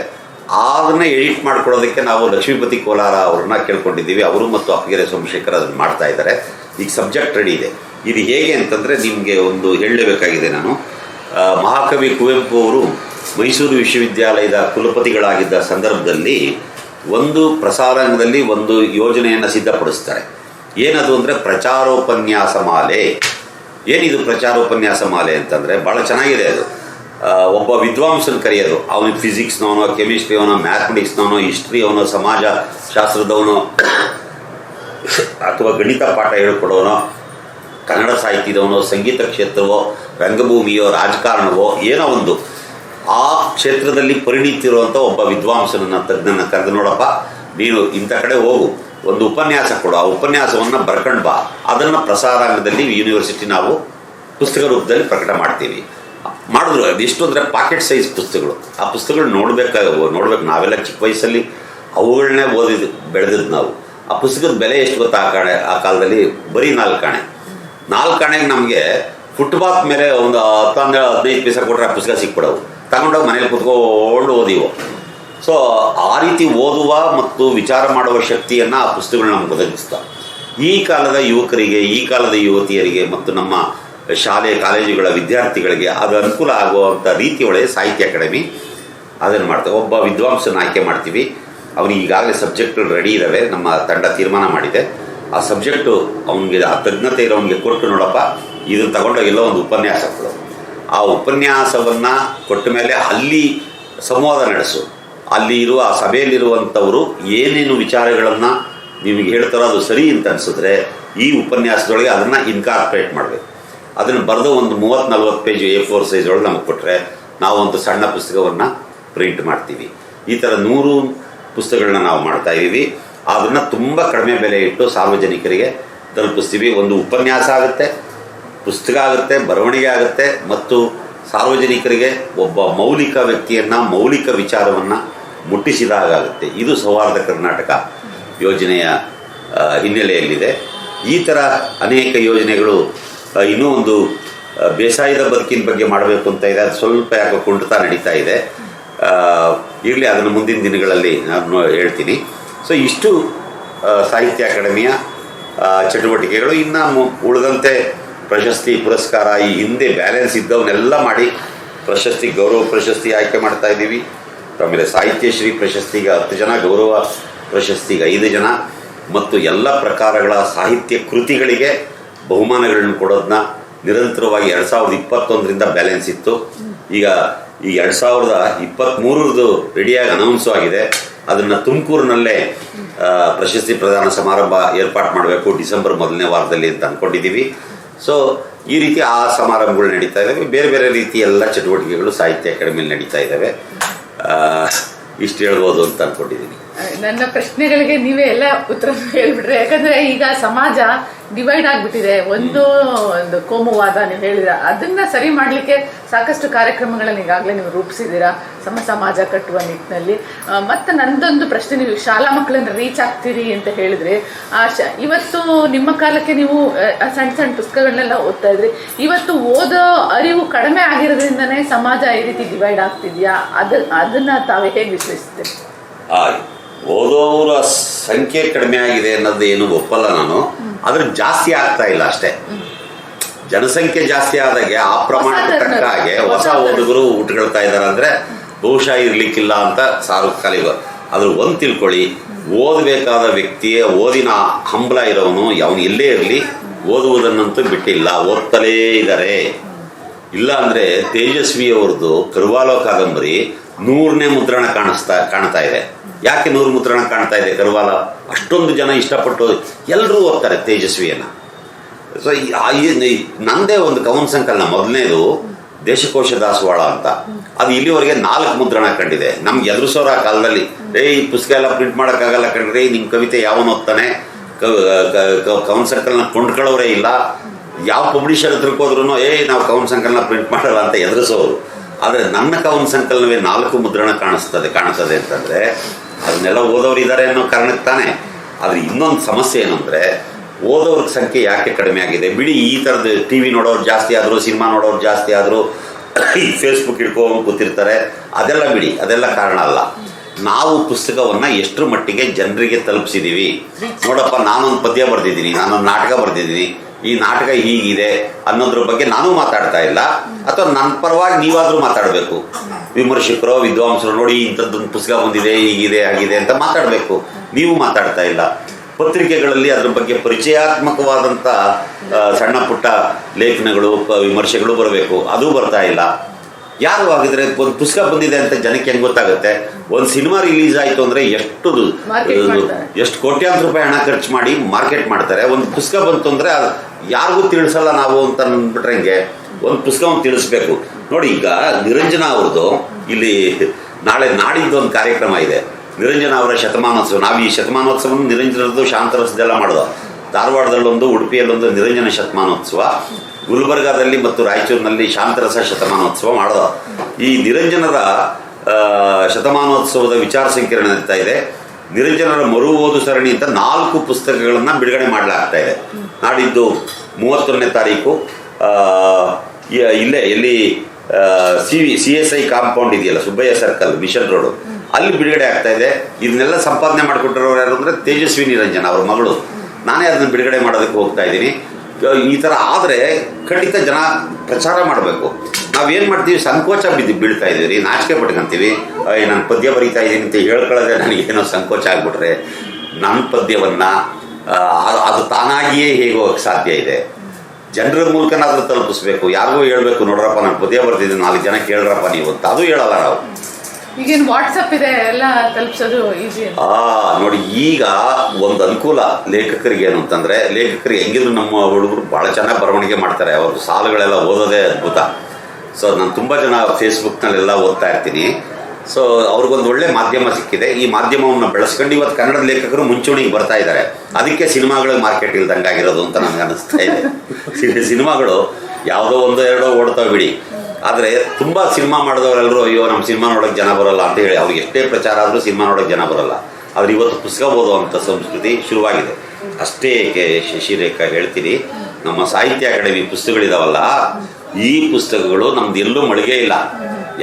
ಅದನ್ನ ಎಡಿಟ್ ಮಾಡ್ಕೊಳ್ಳೋದಕ್ಕೆ ನಾವು ಲಕ್ಷ್ಮೀಪತಿ ಕೋಲಾರ ಅವ್ರನ್ನ ಕೇಳ್ಕೊಂಡಿದ್ದೀವಿ. ಅವರು ಮತ್ತು ಅಪ್ಗೆರೆ ಸೋಮಶೇಖರ್ ಅದನ್ನು ಮಾಡ್ತಾ ಇದ್ದಾರೆ. ಈಗ ಸಬ್ಜೆಕ್ಟ್ ರೆಡಿ ಇದೆ. ಇದು ಹೇಗೆ ಅಂತಂದರೆ ನಿಮಗೆ ಒಂದು ಹೇಳಲೇಬೇಕಾಗಿದೆ ನಾನು. ಮಹಾಕವಿ ಕುವೆಂಪು ಅವರು ಮೈಸೂರು ವಿಶ್ವವಿದ್ಯಾಲಯದ ಕುಲಪತಿಗಳಾಗಿದ್ದ ಸಂದರ್ಭದಲ್ಲಿ ಒಂದು ಪ್ರಸಾರಾಂಗದಲ್ಲಿ ಒಂದು ಯೋಜನೆಯನ್ನು ಸಿದ್ಧಪಡಿಸ್ತಾರೆ. ಏನದು ಅಂದರೆ ಪ್ರಚಾರೋಪನ್ಯಾಸ ಮಾಲೆ. ಏನಿದು ಪ್ರಚಾರೋಪನ್ಯಾಸ ಮಾಲೆ ಅಂತಂದರೆ ಭಾಳ ಚೆನ್ನಾಗಿದೆ ಅದು. ಒಬ್ಬ ವಿದ್ವಾಂಸನ ಕರೆಯೋದು. ಅವನಿಗೆ ಫಿಸಿಕ್ಸ್ನವನೋ, ಕೆಮಿಸ್ಟ್ರಿಯವನೋ, ಮ್ಯಾಥಮೆಟಿಕ್ಸ್ನವನೋ ಹಿಸ್ಟ್ರಿ ಅವನೋ ಸಮಾಜ ಶಾಸ್ತ್ರದವನೋ ಅಥವಾ ಗಣಿತ ಪಾಠ ಹೇಳ್ಕೊಡೋನೋ, ಕನ್ನಡ ಸಾಹಿತ್ಯದವನೋ, ಸಂಗೀತ ಕ್ಷೇತ್ರವೋ, ರಂಗಭೂಮಿಯೋ, ರಾಜಕಾರಣವೋ, ಏನೋ ಒಂದು. ಆ ಕ್ಷೇತ್ರದಲ್ಲಿ ಪರಿಣಿತಿರುವಂಥ ಒಬ್ಬ ವಿದ್ವಾಂಸನನ್ನು ತಜ್ಞನ ಕರೆದು ನೋಡಪ್ಪ, ನೀನು ಇಂಥ ಕಡೆ ಹೋಗು. ಒಂದು ಉಪನ್ಯಾಸ ಕೊಡು. ಆ ಉಪನ್ಯಾಸವನ್ನು ಬರ್ಕೊಂಡು ಬಾ. ಅದನ್ನು ಪ್ರಸಾರಾಂಗದಲ್ಲಿ ಯೂನಿವರ್ಸಿಟಿ ನಾವು ಪುಸ್ತಕ ರೂಪದಲ್ಲಿ ಪ್ರಕಟ ಮಾಡ್ತೀವಿ. ಮಾಡಿದ್ರು ಅದೆಷ್ಟು ಅಂದರೆ ಪಾಕೆಟ್ ಸೈಜ್ ಪುಸ್ತಕಗಳು. ಆ ಪುಸ್ತಕಗಳು ನೋಡ್ಬೇಕಾಗ ನೋಡ್ಬೇಕು. ನಾವೆಲ್ಲ ಚಿಕ್ಕ ವಯಸ್ಸಲ್ಲಿ ಅವುಗಳನ್ನೇ ಓದಿದ್ದು ಬೆಳೆದಿದ್ದು ನಾವು. ಆ ಪುಸ್ತಕದ ಬೆಲೆ ಎಷ್ಟು ಗೊತ್ತಾ ಆ ಕಾಣೆ, ಆ ಕಾಲದಲ್ಲಿ? ಬರೀ ನಾಲ್ಕು ಕಾಣೆ. ನಾಲ್ಕು ಕಾಣೆಗೆ ನಮಗೆ ಫುಟ್ಪಾತ್ ಮೇಲೆ ಒಂದು ಹತ್ತು ಹನ್ನೆರಡು ಹದಿನೈದು ಪೈಸೆ ಕೊಟ್ಟರೆ ಆ ಪುಸ್ತಕ ಸಿಕ್ಬಿಡವು ತಗೊಂಡೋಗಿ ಮನೇಲಿ ಕುತ್ಕೊಂಡು ಓದಿವು. ಸೊ ಆ ರೀತಿ ಓದುವ ಮತ್ತು ವಿಚಾರ ಮಾಡುವ ಶಕ್ತಿಯನ್ನು ಆ ಪುಸ್ತಕಗಳು ನಮ್ಗೆ ಒದಗಿಸ್ತಾ. ಈ ಕಾಲದ ಯುವಕರಿಗೆ, ಈ ಕಾಲದ ಯುವತಿಯರಿಗೆ ಮತ್ತು ನಮ್ಮ ಶಾಲೆ, ಕಾಲೇಜುಗಳ ವಿದ್ಯಾರ್ಥಿಗಳಿಗೆ ಅದು ಅನುಕೂಲ ಆಗುವಂಥ ರೀತಿಯೊಳಗೆ ಸಾಹಿತ್ಯ ಅಕಾಡೆಮಿ ಅದನ್ನು ಮಾಡ್ತೇವೆ. ಒಬ್ಬ ವಿದ್ವಾಂಸನ ಆಯ್ಕೆ ಮಾಡ್ತೀವಿ. ಅವನಿಗೆ ಈಗಾಗಲೇ ಸಬ್ಜೆಕ್ಟ್ಗಳು ರೆಡಿ ಇದ್ದಾವೆ ನಮ್ಮ ತಂಡ ತೀರ್ಮಾನ ಮಾಡಿದೆ. ಆ ಸಬ್ಜೆಕ್ಟು ಅವನಿಗೆ, ಆ ತಜ್ಞತೆ ಇರೋನಿಗೆ ಕೊಟ್ಟು ನೋಡಪ್ಪ ಇದನ್ನು ತಗೊಂಡು ಎಲ್ಲೋ ಒಂದು ಉಪನ್ಯಾಸ ಕೊಡು. ಆ ಉಪನ್ಯಾಸವನ್ನು ಕೊಟ್ಟ ಮೇಲೆ ಅಲ್ಲಿ ಸಂವಾದ ನಡೆಸು. ಅಲ್ಲಿ ಇರುವ ಆ ಸಭೆಯಲ್ಲಿರುವಂಥವರು ಏನೇನು ವಿಚಾರಗಳನ್ನು ನಿಮಗೆ ಹೇಳ್ತಾರೋ ಅದು ಸರಿ ಅಂತ ಅನಿಸಿದ್ರೆ ಈ ಉಪನ್ಯಾಸದೊಳಗೆ ಅದನ್ನು ಇನ್ಕಾರ್ಪೊರೇಟ್ ಮಾಡಬೇಕು. ಅದನ್ನು ಬರೆದು ಒಂದು ಮೂವತ್ತು ನಲ್ವತ್ತು ಪೇಜ್ ಎ ಫೋರ್ ಸೈಜ್ ಒಳಗೆ ನಮಗೆ ಕೊಟ್ಟರೆ ನಾವು ಒಂದು ಸಣ್ಣ ಪುಸ್ತಕವನ್ನು ಪ್ರಿಂಟ್ ಮಾಡ್ತೀವಿ. ಈ ಥರ ನೂರು ಪುಸ್ತಕಗಳನ್ನ ನಾವು ಮಾಡ್ತಾ ಇದ್ದೀವಿ. ಅದನ್ನು ತುಂಬ ಕಡಿಮೆ ಬೆಲೆ ಇಟ್ಟು ಸಾರ್ವಜನಿಕರಿಗೆ ತಲುಪಿಸ್ತೀವಿ. ಒಂದು ಉಪನ್ಯಾಸ ಆಗುತ್ತೆ, ಪುಸ್ತಕ ಆಗುತ್ತೆ, ಬರವಣಿಗೆ ಆಗುತ್ತೆ ಮತ್ತು ಸಾರ್ವಜನಿಕರಿಗೆ ಒಬ್ಬ ಮೌಲಿಕ ವ್ಯಕ್ತಿಯನ್ನು ಮೌಲಿಕ ವಿಚಾರವನ್ನು ಮುಟ್ಟಿಸಿದಾಗುತ್ತೆ ಇದು ಸೌಹಾರ್ದ ಕರ್ನಾಟಕ ಯೋಜನೆಯ ಹಿನ್ನೆಲೆಯಲ್ಲಿದೆ. ಈ ಥರ ಅನೇಕ ಯೋಜನೆಗಳು ಇನ್ನೂ ಒಂದು ಬೇಸಾಯದ ಬದುಕಿನ ಬಗ್ಗೆ ಮಾಡಬೇಕು ಅಂತ ಇದೆ. ಅದು ಸ್ವಲ್ಪ ಯಾಕೋ ಕುಂಠಿತ ನಡೀತಾ ಇದೆ. ಇರಲಿ ಅದನ್ನು ಮುಂದಿನ ದಿನಗಳಲ್ಲಿ ನಾನು ಹೇಳ್ತೀನಿ. ಸೊ ಇಷ್ಟು ಸಾಹಿತ್ಯ ಅಕಾಡೆಮಿಯ ಚಟುವಟಿಕೆಗಳು. ಇನ್ನು ಉಳಿದಂತೆ ಪ್ರಶಸ್ತಿ, ಪುರಸ್ಕಾರ, ಈ ಹಿಂದೆ ಬ್ಯಾಲೆನ್ಸ್ ಇದ್ದವನ್ನೆಲ್ಲ ಮಾಡಿ ಪ್ರಶಸ್ತಿ, ಗೌರವ ಪ್ರಶಸ್ತಿ ಆಯ್ಕೆ ಮಾಡ್ತಾ ಇದ್ದೀವಿ. ಆಮೇಲೆ ಸಾಹಿತ್ಯಶ್ರೀ ಪ್ರಶಸ್ತಿಗೆ ಹತ್ತು ಜನ, ಗೌರವ ಪ್ರಶಸ್ತಿಗೆ ಐದು ಜನ ಮತ್ತು ಎಲ್ಲ ಪ್ರಕಾರಗಳ ಸಾಹಿತ್ಯ ಕೃತಿಗಳಿಗೆ ಬಹುಮಾನಗಳನ್ನು ಕೊಡೋದನ್ನ ನಿರಂತರವಾಗಿ ಎರಡು ಸಾವಿರದ ಇಪ್ಪತ್ತೊಂದರಿಂದ ಬ್ಯಾಲೆನ್ಸ್ ಇತ್ತು. ಈಗ ಈ ಎರಡು ಸಾವಿರದ ಇಪ್ಪತ್ತ್ಮೂರರದು ರೆಡಿಯಾಗಿ ಅನೌನ್ಸ್ ಆಗಿದೆ. ಅದನ್ನು ತುಮಕೂರಿನಲ್ಲೇ ಪ್ರಶಸ್ತಿ ಪ್ರದಾನ ಸಮಾರಂಭ ಏರ್ಪಾಟ್ ಮಾಡಬೇಕು ಡಿಸೆಂಬರ್ ಮೊದಲನೇ ವಾರದಲ್ಲಿ ಅಂತ ಅಂದ್ಕೊಂಡಿದ್ದೀವಿ ಸೊ ಈ ರೀತಿ ಆ ಸಮಾರಂಭಗಳು ನಡೀತಾ ಇದ್ದಾವೆ ಬೇರೆ ಬೇರೆ ರೀತಿಯ ಎಲ್ಲ ಚಟುವಟಿಕೆಗಳು ಸಾಹಿತ್ಯ ಅಕಾಡೆಮಿಯಲ್ಲಿ ನಡೀತಾ ಇದ್ದಾವೆ ಇಷ್ಟು ಹೇಳ್ಬೋದು ಅಂತ ಅಂದ್ಕೊಂಡಿದ್ದೀನಿ ನನ್ನ ಪ್ರಶ್ನೆಗಳಿಗೆ ನೀವೇ ಎಲ್ಲ ಉತ್ತರ ಹೇಳ್ಬಿಟ್ರೆ. ಯಾಕಂದ್ರೆ ಈಗ ಸಮಾಜ ಡಿವೈಡ್ ಆಗ್ಬಿಟ್ಟಿದೆ. ಒಂದು ಒಂದು ಕೋಮುವಾದ ನೀವು ಹೇಳಿದ ಅದನ್ನ ಸರಿ ಮಾಡ್ಲಿಕ್ಕೆ ಸಾಕಷ್ಟು ಕಾರ್ಯಕ್ರಮಗಳನ್ನು ಈಗಾಗಲೇ ನೀವು ರೂಪಿಸಿದ್ದೀರಾ. ಸಮ ಸಮಾಜ ಕಟ್ಟುವ ನಿಟ್ಟಿನಲ್ಲಿ. ಮತ್ತೆ ನಂದೊಂದು ಪ್ರಶ್ನೆ, ನೀವು ಶಾಲಾ ಮಕ್ಕಳನ್ನ ರೀಚ್ ಆಗ್ತೀರಿ ಅಂತ ಹೇಳಿದ್ರಿ, ಆ ಇವತ್ತು ನಿಮ್ಮ ಕಾಲಕ್ಕೆ ನೀವು ಸಣ್ಣ ಸಣ್ಣ ಪುಸ್ತಕಗಳನ್ನೆಲ್ಲ ಓದ್ತಾ ಇದ್ರಿ. ಇವತ್ತು ಓದೋ ಅರಿವು ಕಡಿಮೆ ಆಗಿರೋದ್ರಿಂದನೇ ಸಮಾಜ ಈ ರೀತಿ ಡಿವೈಡ್ ಆಗ್ತಿದ್ಯಾ? ಅದ, ಅದನ್ನ ತಾವೇ ಹೇಗೆ ವಿಶ್ಲೇಷಿಸ್ತೀರಿ? ಓದೋರ ಸಂಖ್ಯೆ ಕಡಿಮೆ ಆಗಿದೆ ಅನ್ನೋದು ಏನು ಒಪ್ಪಲ್ಲ ನಾನು. ಆದ್ರೆ ಜಾಸ್ತಿ ಆಗ್ತಾ ಇಲ್ಲ ಅಷ್ಟೇ. ಜನಸಂಖ್ಯೆ ಜಾಸ್ತಿ ಆದಾಗೆ ಆ ಪ್ರಮಾಣಕ್ಕೆ ತಕ್ಕ ಹಾಗೆ ಹೊಸ ಓದುಗರು ಹುಟ್ಟುಕೊಳ್ತಾ ಇದ್ದಾರೆ ಅಂದ್ರೆ ಬಹುಶಃ ಇರ್ಲಿಕ್ಕಿಲ್ಲ ಅಂತ ಸಾರು ಕಲಿಗ ಅದ್ರ ಒಂದು ತಿಳ್ಕೊಳ್ಳಿ ಓದಬೇಕಾದ ವ್ಯಕ್ತಿಯ ಓದಿನ ಹಂಬಲ ಇರೋನು ಅವನು ಎಲ್ಲೇ ಇರಲಿ ಓದುವುದನ್ನಂತೂ ಬಿಟ್ಟಿಲ್ಲ ಓದ್ತಲೇ ಇದ್ದಾರೆ ಇಲ್ಲ ಅಂದ್ರೆ ತೇಜಸ್ವಿ ಅವ್ರದ್ದು ಕರುವಾಲೋ ಕಾದಂಬರಿ ನೂರನೇ ಮುದ್ರಣ ಕಾಣಿಸ್ತಾ ಕಾಣ್ತಾ ಇದೆ. ಯಾಕೆ ನೂರು ಮುದ್ರಣ ಕಾಣ್ತಾ ಇದೆ ಕರುವಾಲ? ಅಷ್ಟೊಂದು ಜನ ಇಷ್ಟಪಟ್ಟು ಎಲ್ಲರೂ ಓದ್ತಾರೆ ತೇಜಸ್ವಿಯನ್ನ. ಸೊ ನಂದೇ ಒಂದು ಕವನ ಸಂಕಲನ. ಮೊದಲನೇದು ದೇಶಕೋಶ ದಾಸವಾಳ ಅಂತ. ಅದು ಇಲ್ಲಿವರೆಗೆ ನಾಲ್ಕು ಮುದ್ರಣ ಕಂಡಿದೆ. ನಮ್ಗೆ ಎದುರಿಸೋರ ಕಾಲದಲ್ಲಿ ರೇ ಈ ಪುಸ್ತಕ ಎಲ್ಲ ಪ್ರಿಂಟ್ ಮಾಡೋಕ್ಕಾಗಲ್ಲ ಕಂಡ್ರೆ ನಿಮ್ಮ ಕವಿತೆ ಯಾವನು ಓದ್ತಾನೆ. ಕವನ ಸಂಕಲನ ಕೊಂಡ್ಕೊಳ್ಳೋರೇ ಇಲ್ಲ. ಯಾವ ಪಬ್ಲಿಷರ್ ಹತ್ರಕ್ಕೆ ಏ ನಾವು ಕವನ ಸಂಕಲನ ಪ್ರಿಂಟ್ ಮಾಡಲ್ಲ ಅಂತ ಎದುರಿಸೋರು. ಆದರೆ ನನ್ನ ಕವನ ಸಂಕಲನವೇ ನಾಲ್ಕು ಮುದ್ರಣ ಕಾಣಿಸ್ತದೆ ಕಾಣಿಸ್ತದೆ ಅಂತಂದರೆ ಅದನ್ನೆಲ್ಲ ಓದೋರು ಇದ್ದಾರೆ ಅನ್ನೋ ಕಾರಣಕ್ಕೆ ತಾನೇ. ಆದರೆ ಇನ್ನೊಂದು ಸಮಸ್ಯೆ ಏನು ಅಂದರೆ ಓದೋರ ಸಂಖ್ಯೆ ಯಾಕೆ ಕಡಿಮೆ ಆಗಿದೆ? ಬಿಡಿ ಈ ಥರದ್ದು ಟಿ ವಿ ನೋಡೋರು ಜಾಸ್ತಿ ಆದರೂ, ಸಿನಿಮಾ ನೋಡೋರು ಜಾಸ್ತಿ ಆದರೂ, ಈ ಫೇಸ್ಬುಕ್ ಹಿಡ್ಕೊಂಡು ಕೂತಿರ್ತಾರೆ. ಅದೆಲ್ಲ ಬಿಡಿ, ಅದೆಲ್ಲ ಕಾರಣ ಅಲ್ಲ. ನಾವು ಪುಸ್ತಕವನ್ನು ಎಷ್ಟರ ಮಟ್ಟಿಗೆ ಜನರಿಗೆ ತಲುಪಿಸಿದ್ದೀವಿ ನೋಡಪ್ಪ, ನಾನೊಂದು ಪದ್ಯ ಬರೆದಿದ್ದೀನಿ, ನಾನೊಂದು ನಾಟಕ ಬರೆದಿದ್ದೀನಿ. ಈ ನಾಟಕ ಹೀಗಿದೆ ಅನ್ನೋದ್ರ ಬಗ್ಗೆ ನಾನು ಮಾತಾಡ್ತಾ ಇಲ್ಲ. ಅಥವಾ ನನ್ನ ಪರವಾಗಿ ನೀವಾದರೂ ಮಾತಾಡಬೇಕು. ವಿಮರ್ಶಕರು, ವಿದ್ವಾಂಸರು ನೋಡಿ ಇಂಥದ್ದೊಂದು ಪುಸ್ತಕ ಬಂದಿದೆ, ಹೀಗಿದೆ ಆಗಿದೆ ಅಂತ ಮಾತಾಡಬೇಕು. ನೀವು ಮಾತಾಡ್ತಾ ಇಲ್ಲ. ಪತ್ರಿಕೆಗಳಲ್ಲಿ ಅದ್ರ ಬಗ್ಗೆ ಪರಿಚಯಾತ್ಮಕವಾದಂಥ ಸಣ್ಣ ಪುಟ್ಟ ಲೇಖನಗಳು ವಿಮರ್ಶೆಗಳು ಬರಬೇಕು. ಅದು ಬರ್ತಾ ಇಲ್ಲ. ಯಾರು ಆಗಿದ್ರೆ ಒಂದು ಪುಸ್ತಕ ಬಂದಿದೆ ಅಂತ ಜನಕ್ಕೆ ಹೆಂಗೆ ಗೊತ್ತಾಗುತ್ತೆ? ಒಂದು ಸಿನಿಮಾ ರಿಲೀಸ್ ಆಯಿತು ಅಂದರೆ ಎಷ್ಟು ಎಷ್ಟು ಕೋಟ್ಯಾಂತರ ರೂಪಾಯಿ ಹಣ ಖರ್ಚು ಮಾಡಿ ಮಾರ್ಕೆಟ್ ಮಾಡ್ತಾರೆ. ಒಂದು ಪುಸ್ತಕ ಬಂತು ಅಂದರೆ ಅದು ಯಾರಿಗೂ ತಿಳಿಸಲ್ಲ ನಾವು ಅಂತ ಅಂದ್ಬಿಟ್ರೆ ಹಂಗೆ? ಒಂದು ಪುಸ್ತಕವನ್ನು ತಿಳಿಸ್ಬೇಕು. ನೋಡಿ ಈಗ ನಿರಂಜನ ಅವ್ರದ್ದು ಇಲ್ಲಿ ನಾಳೆ ನಾಡಿದ್ದು ಒಂದು ಕಾರ್ಯಕ್ರಮ ಇದೆ. ನಿರಂಜನ ಅವರ ಶತಮಾನೋತ್ಸವ. ನಾವು ಈ ಶತಮಾನೋತ್ಸವ ನಿರಂಜನರದ್ದು ಶಾಂತರಸದೆಲ್ಲ ಮಾಡೋದು ಧಾರವಾಡದಲ್ಲೊಂದು, ಉಡುಪಿಯಲ್ಲೊಂದು ನಿರಂಜನ ಶತಮಾನೋತ್ಸವ, ಗುಲ್ಬರ್ಗಾದಲ್ಲಿ ಮತ್ತು ರಾಯಚೂರಿನಲ್ಲಿ ಶಾಂತರಸ ಶತಮಾನೋತ್ಸವ ಮಾಡೋದು. ಈ ನಿರಂಜನರ ಶತಮಾನೋತ್ಸವದ ವಿಚಾರ ಸಂಕಿರಣ ನಡೀತಾ ಇದೆ. ನಿರಂಜನರ ಮರು ಓದು ಸರಣಿ ಅಂತ ನಾಲ್ಕು ಪುಸ್ತಕಗಳನ್ನು ಬಿಡುಗಡೆ ಮಾಡಲಾಗ್ತಾ ಇದೆ. ನಾಡಿದ್ದು ಮೂವತ್ತೊಂದನೇ ತಾರೀಕು. ಇಲ್ಲೇ, ಎಲ್ಲಿ C C S I compound ಇದೆಯಲ್ಲ, ಸುಬ್ಬಯ್ಯ ಸರ್ಕಲ್, ಮಿಷನ್ ರೋಡು. ಅಲ್ಲಿ ಬಿಡುಗಡೆ ಆಗ್ತಾ ಇದೆ. ಇದನ್ನೆಲ್ಲ ಸಂಪಾದನೆ ಮಾಡಿಕೊಟ್ಟಿರೋರು ಯಾರು ಅಂದರೆ ತೇಜಸ್ವಿ ನಿರಂಜನ, ಅವರ ಮಗಳು. ನಾನೇ ಅದನ್ನು ಬಿಡುಗಡೆ ಮಾಡೋದಕ್ಕೆ ಹೋಗ್ತಾ ಇದ್ದೀನಿ. ಈ ಥರ ಆದರೆ ಖಂಡಿತ ಜನ ಪ್ರಚಾರ ಮಾಡಬೇಕು. ನಾವೇನು ಮಾಡ್ತೀವಿ? ಸಂಕೋಚ ಬಿದ್ದು ಬೀಳ್ತಾ ಇದೀವಿ ನಾಚಿಕೆ ಪಟ್ಕೊಂತೀವಿ. ಅಯ್ಯ ನಾನು ಪದ್ಯ ಬರೀತಾ ಇದ್ದೀನಿ ಅಂತ ಹೇಳ್ಕೊಳ್ಳೋದೇ ನನಗೇನೋ ಸಂಕೋಚ ಆಗಿಬಿಟ್ರೆ ನನ್ನ ಪದ್ಯವನ್ನು ಅದು ತಾನಾಗಿಯೇ ಹೇಗೆ ಹೋಗಕ್ಕೆ ಸಾಧ್ಯ ಇದೆ. ಜನರ ಮೂಲಕನಾದರೂ ತಲುಪಿಸ್ಬೇಕು. ಯಾರಿಗೂ ಹೇಳಬೇಕು, ನೋಡ್ರಪ್ಪ, ನಾನು ಪದ್ಯ ಬರ್ತಿದ್ದೀನಿ ನಾಲ್ಕು ಜನ ಕೇಳ್ರಪ್ಪ, ನೀವು ಅಂತ. ಅದು ಹೇಳಲ್ಲ ನಾವು. ಈಗೇನು ವಾಟ್ಸಪ್ ಇದೆ ಎಲ್ಲ ತಲುಪಿಸೋದು ಈಸಿ ಆ ನೋಡಿ ಈಗ ಒಂದು ಅನುಕೂಲ ಲೇಖಕರಿಗೆ ಏನು ಅಂತಂದ್ರೆ ಲೇಖಕರಿಗೆ ಹೆಂಗಿದ್ರು ನಮ್ಮ ಹುಡುಗರು ಭಾಳ ಚೆನ್ನಾಗಿ ಬರವಣಿಗೆ ಮಾಡ್ತಾರೆ. ಅವ್ರದ್ದು ಸಾಲುಗಳೆಲ್ಲ ಓದೋದೇ ಅದ್ಭುತ. ಸೊ ನಾನು ತುಂಬ ಜನ ಫೇಸ್ಬುಕ್ನಲ್ಲೆಲ್ಲ ಓದ್ತಾ ಇರ್ತೀನಿ. ಸೊ ಅವ್ರಿಗೊಂದು ಒಳ್ಳೆ ಮಾಧ್ಯಮ ಸಿಕ್ಕಿದೆ. ಈ ಮಾಧ್ಯಮವನ್ನು ಬೆಳೆಸ್ಕೊಂಡು ಇವತ್ತು ಕನ್ನಡದ ಲೇಖಕರು ಮುಂಚೂಣಿಗೆ ಬರ್ತಾ ಇದ್ದಾರೆ. ಅದಕ್ಕೆ ಸಿನಿಮಾಗಳಿಗೆ ಮಾರ್ಕೆಟ್ ಇಲ್ದಂಗೆ ಆಗಿರೋದು ಅಂತ ನನಗೆ ಅನಿಸ್ತಾ ಇದೆ. <laughs> ಸಿನಿಮಾಗಳು ಯಾವುದೋ ಒಂದೋ ಎರಡೋ ಓಡ್ತಾವೆ ಬಿಡಿ. ಆದರೆ ತುಂಬ ಸಿನಿಮಾ ಮಾಡಿದವರೆಲ್ಲರೂ, ಅಯ್ಯೋ ನಮ್ಮ ಸಿನಿಮಾ ನೋಡೋಕೆ ಜನ ಬರೋಲ್ಲ ಅಂತ ಹೇಳಿ, ಅವ್ರಿಗೆ ಎಷ್ಟೇ ಪ್ರಚಾರ ಆದರೂ ಸಿನಿಮಾ ನೋಡೋಕೆ ಜನ ಬರೋಲ್ಲ. ಆದರೆ ಇವತ್ತು ಪುಸ್ತಕ ಓದುವಂಥ ಸಂಸ್ಕೃತಿ ಶುರುವಾಗಿದೆ. ಅಷ್ಟೇ ಶಶಿರೇಖಾ ಹೇಳ್ತೀನಿ, ನಮ್ಮ ಸಾಹಿತ್ಯ ಅಕಾಡೆಮಿ ಪುಸ್ತಕಗಳಿದಾವಲ್ಲ, ಈ ಪುಸ್ತಕಗಳು ನಮ್ದು ಎಲ್ಲೂ ಮಳಿಗೆ ಇಲ್ಲ.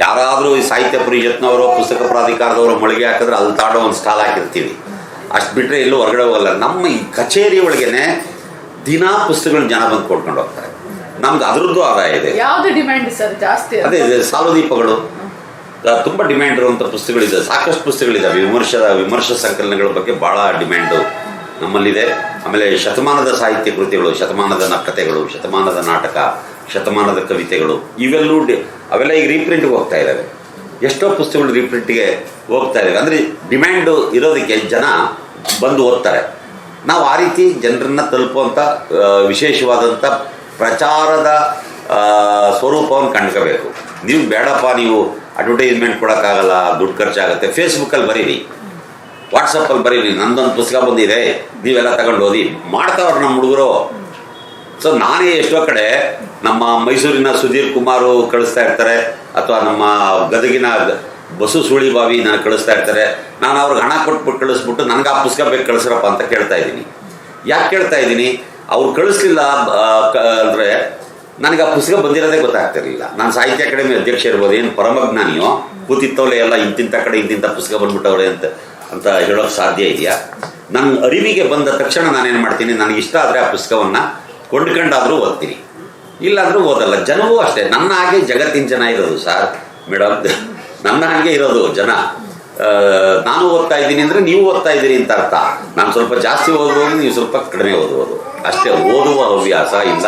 ಯಾರಾದರೂ ಈ ಸಾಹಿತ್ಯ ಪರಿಷತ್ನವರು, ಪುಸ್ತಕ ಪ್ರಾಧಿಕಾರದವರು ಮಳಿಗೆ ಹಾಕಿದ್ರೆ ಅಲ್ಲಿ ತಾಡೋ ಒಂದು ಸ್ಟಾಲ್ ಹಾಕಿರ್ತೀವಿ. ಅಷ್ಟು ಬಿಟ್ಟರೆ ಎಲ್ಲೂ ಹೊರಗಡೆ ಹೋಗಲ್ಲ. ನಮ್ಮ ಈ ಕಚೇರಿ ಒಳಗೇನೆ ದಿನಾ ಪುಸ್ತಕಗಳನ್ನ ಜನ ಬಂದು ಕೊಡ್ಕೊಂಡು ಹೋಗ್ತಾರೆ. ನಮ್ಗೆ ಅದರದ್ದು ಆದಾಯ ಇದೆ. ಯಾವುದು ಡಿಮ್ಯಾಂಡ್ ಸರ್ ಜಾಸ್ತಿ ಅದೇ ಇದೆ ಸಾಲುದೀಪಗಳು. ತುಂಬ ಡಿಮ್ಯಾಂಡ್ ಇರುವಂಥ ಪುಸ್ತಕಗಳಿದೆ. ಸಾಕಷ್ಟು ಪುಸ್ತಕಗಳಿದ್ದಾವೆ ವಿಮರ್ಶ ವಿಮರ್ಶ ಸಂಕಲನಗಳ ಬಗ್ಗೆ ಭಾಳ ಡಿಮ್ಯಾಂಡು ನಮ್ಮಲ್ಲಿದೆ. ಆಮೇಲೆ ಶತಮಾನದ ಸಾಹಿತ್ಯ ಕೃತಿಗಳು ಶತಮಾನದ ಕಥೆಗಳು ಶತಮಾನದ ನಾಟಕ ಶತಮಾನದ ಕವಿತೆಗಳು ಇವೆಲ್ಲೂ ಡಿ ಅವೆಲ್ಲ ಈಗ ರೀಪ್ರಿಂಟ್ಗೆ ಹೋಗ್ತಾ ಇದ್ದಾವೆ ಎಷ್ಟೋ ಪುಸ್ತಕಗಳು ರೀಪ್ರಿಂಟ್ಗೆ ಹೋಗ್ತಾ ಇದ್ದಾವೆ ಅಂದರೆ ಡಿಮ್ಯಾಂಡು ಇರೋದಕ್ಕೆ ಜನ ಬಂದು ಓದ್ತಾರೆ. ನಾವು ಆ ರೀತಿ ಜನರನ್ನ ತಲುಪುವಂಥ ವಿಶೇಷವಾದಂಥ ಪ್ರಚಾರದ ಸ್ವರೂಪವನ್ನು ಕಂಡ್ಕೋಬೇಕು. ನೀವು ಬೇಡಪ್ಪ, ನೀವು ಅಡ್ವರ್ಟೈಸ್ಮೆಂಟ್ ಕೊಡೋಕ್ಕಾಗಲ್ಲ, ದುಡ್ಡು ಖರ್ಚಾಗುತ್ತೆ. ಫೇಸ್ಬುಕ್ಕಲ್ಲಿ ಬರೀರಿ. ವಾಟ್ಸಪ್ಪಲ್ಲಿ ಬರೀರಿ. ನಂದೊಂದು ಪುಸ್ತಕ ಬಂದಿದೆ. ನೀವೆಲ್ಲ ತಗೊಂಡು ಓದಿ ಮಾಡ್ತಾವ್ರು ನಮ್ಮ ಹುಡುಗರು. ಸೊ ನಾನೇ ಎಷ್ಟೋ ಕಡೆ ನಮ್ಮ ಮೈಸೂರಿನ ಸುಧೀರ್ ಕುಮಾರು ಕಳಿಸ್ತಾ ಇರ್ತಾರೆ, ಅಥವಾ ನಮ್ಮ ಗದಗಿನ ಬಸು ಸುಳಿ ಬಾವಿ ನಾನು ಕಳಿಸ್ತಾ ಇರ್ತಾರೆ. ನಾನು ಅವ್ರಿಗೆ ಹಣ ಕೊಟ್ಬಿಟ್ಟು ಕಳಿಸ್ಬಿಟ್ಟು, ನನಗೆ ಆ ಪುಸ್ತಕ ಬೇಕು, ಕಳಿಸ್ರಪ್ಪ ಅಂತ ಕೇಳ್ತಾ ಇದ್ದೀನಿ. ಯಾಕೆ ಕೇಳ್ತಾ ಇದ್ದೀನಿ? ಅವ್ರು ಕಳಿಸ್ಲಿಲ್ಲ ಅಂದರೆ ನನಗೆ ಆ ಪುಸ್ತಕ ಬಂದಿರೋದೇ ಗೊತ್ತಾಗ್ತಿರಲಿಲ್ಲ. ನಾನು ಸಾಹಿತ್ಯ ಅಕಾಡೆಮಿ ಅಧ್ಯಕ್ಷ ಇರ್ಬೋದು, ಏನು ಪರಮಜ್ಞಾನಿಯೋ, ಕೂತಿತ್ತವಳೆ ಎಲ್ಲ ಇಂತಿಂಥ ಕಡೆ ಇಂತಿಂಥ ಪುಸ್ತಕ ಬಂದ್ಬಿಟ್ಟವ್ರೆ ಅಂತ ಅಂತ ಹೇಳೋಕ್ಕೆ ಸಾಧ್ಯ ಇದೆಯಾ? ನನ್ನ ಅರಿವಿಗೆ ಬಂದ ತಕ್ಷಣ ನಾನೇನು ಮಾಡ್ತೀನಿ, ನನಗೆ ಇಷ್ಟ ಆದರೆ ಆ ಪುಸ್ತಕವನ್ನು ಕೊಂಡ್ಕೊಂಡಾದರೂ ಓದ್ತೀನಿ. ಇಲ್ಲಾಂದರೂ ಓದಲ್ಲ, ಜನವೂ ಅಷ್ಟೇ. ನನ್ನ ಹಾಗೆ ಜಗತ್ತಿನ ಜನ ಇರೋದು ಸರ್, ಮೇಡಮ್. ನನ್ನ ಹಾಗೆ ಇರೋದು ಜನ. ನಾನು ಓದ್ತಾ ಇದ್ದೀನಿ ಅಂದರೆ ನೀವು ಓದ್ತಾ ಇದ್ದೀರಿ ಅಂತ ಅರ್ಥ. ನಾನು ಸ್ವಲ್ಪ ಜಾಸ್ತಿ ಓದುವುದು ನೀವು ಸ್ವಲ್ಪ ಕಡಿಮೆ ಓದುವುದು. ಅಷ್ಟೇ, ಓದುವ ಹವ್ಯಾಸ ಇಲ್ಲ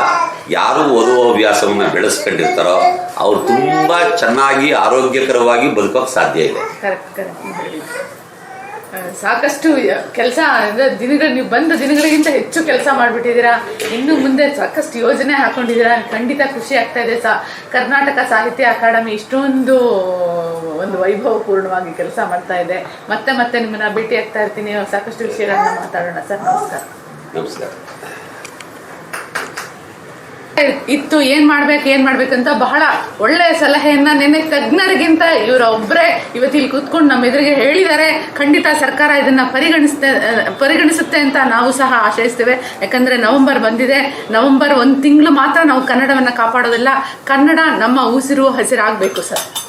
ಯಾರು ಓದುವ ಹವ್ಯಾಸವನ್ನು ಬೆಳೆಸ್ಕೊಂಡಿರ್ತಾರೋ ಅವ್ರು ತುಂಬ ಚೆನ್ನಾಗಿ ಆರೋಗ್ಯಕರವಾಗಿ ಬದುಕೋಕೆ ಸಾಧ್ಯ ಇದೆ. ಸಾಕಷ್ಟು ಕೆಲಸ, ಅಂದ್ರೆ ದಿನಗಳು, ನೀವು ಬಂದ ದಿನಗಳಿಗಿಂತ ಹೆಚ್ಚು ಕೆಲಸ ಮಾಡಿಬಿಟ್ಟಿದ್ದೀರಾ. ಇನ್ನು ಮುಂದೆ ಸಾಕಷ್ಟು ಯೋಜನೆ ಹಾಕೊಂಡಿದ್ದೀರಾ. ಖಂಡಿತ ಖುಷಿ ಆಗ್ತಾ ಇದೆ. ಸಾ, ಕರ್ನಾಟಕ ಸಾಹಿತ್ಯ ಅಕಾಡೆಮಿ ಇಷ್ಟೊಂದು, ಒಂದು ವೈಭವಪೂರ್ಣವಾಗಿ ಕೆಲಸ ಮಾಡ್ತಾ ಇದೆ. ಮತ್ತೆ ಮತ್ತೆ ನಿಮ್ಮನ್ನ ಭೇಟಿ ಆಗ್ತಾ ಇರ್ತೀನಿ. ಸಾಕಷ್ಟು ವಿಷಯಗಳನ್ನ ಮಾತಾಡೋಣ. ಸರ್, ನಮಸ್ಕಾರ. ನಮಸ್ಕಾರ. ಇತ್ತು, ಏನ್ ಮಾಡ್ಬೇಕು, ಏನ್ ಮಾಡ್ಬೇಕಂತ ಬಹಳ ಒಳ್ಳೆ ಸಲಹೆಯನ್ನ ನಿನ್ನೆ ತಜ್ಞರಿಗಿಂತ ಇವರೊಬ್ಬರೇ ಇವತ್ತು ಇಲ್ಲಿ ಕೂತ್ಕೊಂಡು ನಮ್ಮ ಎದುರಿಗೆ ಹೇಳಿದ್ದಾರೆ. ಖಂಡಿತ ಸರ್ಕಾರ ಇದನ್ನ ಪರಿಗಣಿಸುತ್ತೆ ಪರಿಗಣಿಸುತ್ತೆ ಅಂತ ನಾವು ಸಹ ಆಶಯಿಸ್ತೇವೆ. ಯಾಕಂದ್ರೆ ನವೆಂಬರ್ ಬಂದಿದೆ. ನವೆಂಬರ್ ಒಂದು ತಿಂಗಳು ಮಾತ್ರ ನಾವು ಕನ್ನಡವನ್ನ ಕಾಪಾಡೋದಿಲ್ಲ. ಕನ್ನಡ ನಮ್ಮ ಉಸಿರು, ಹಸಿರಾಗಬೇಕು ಸರ್.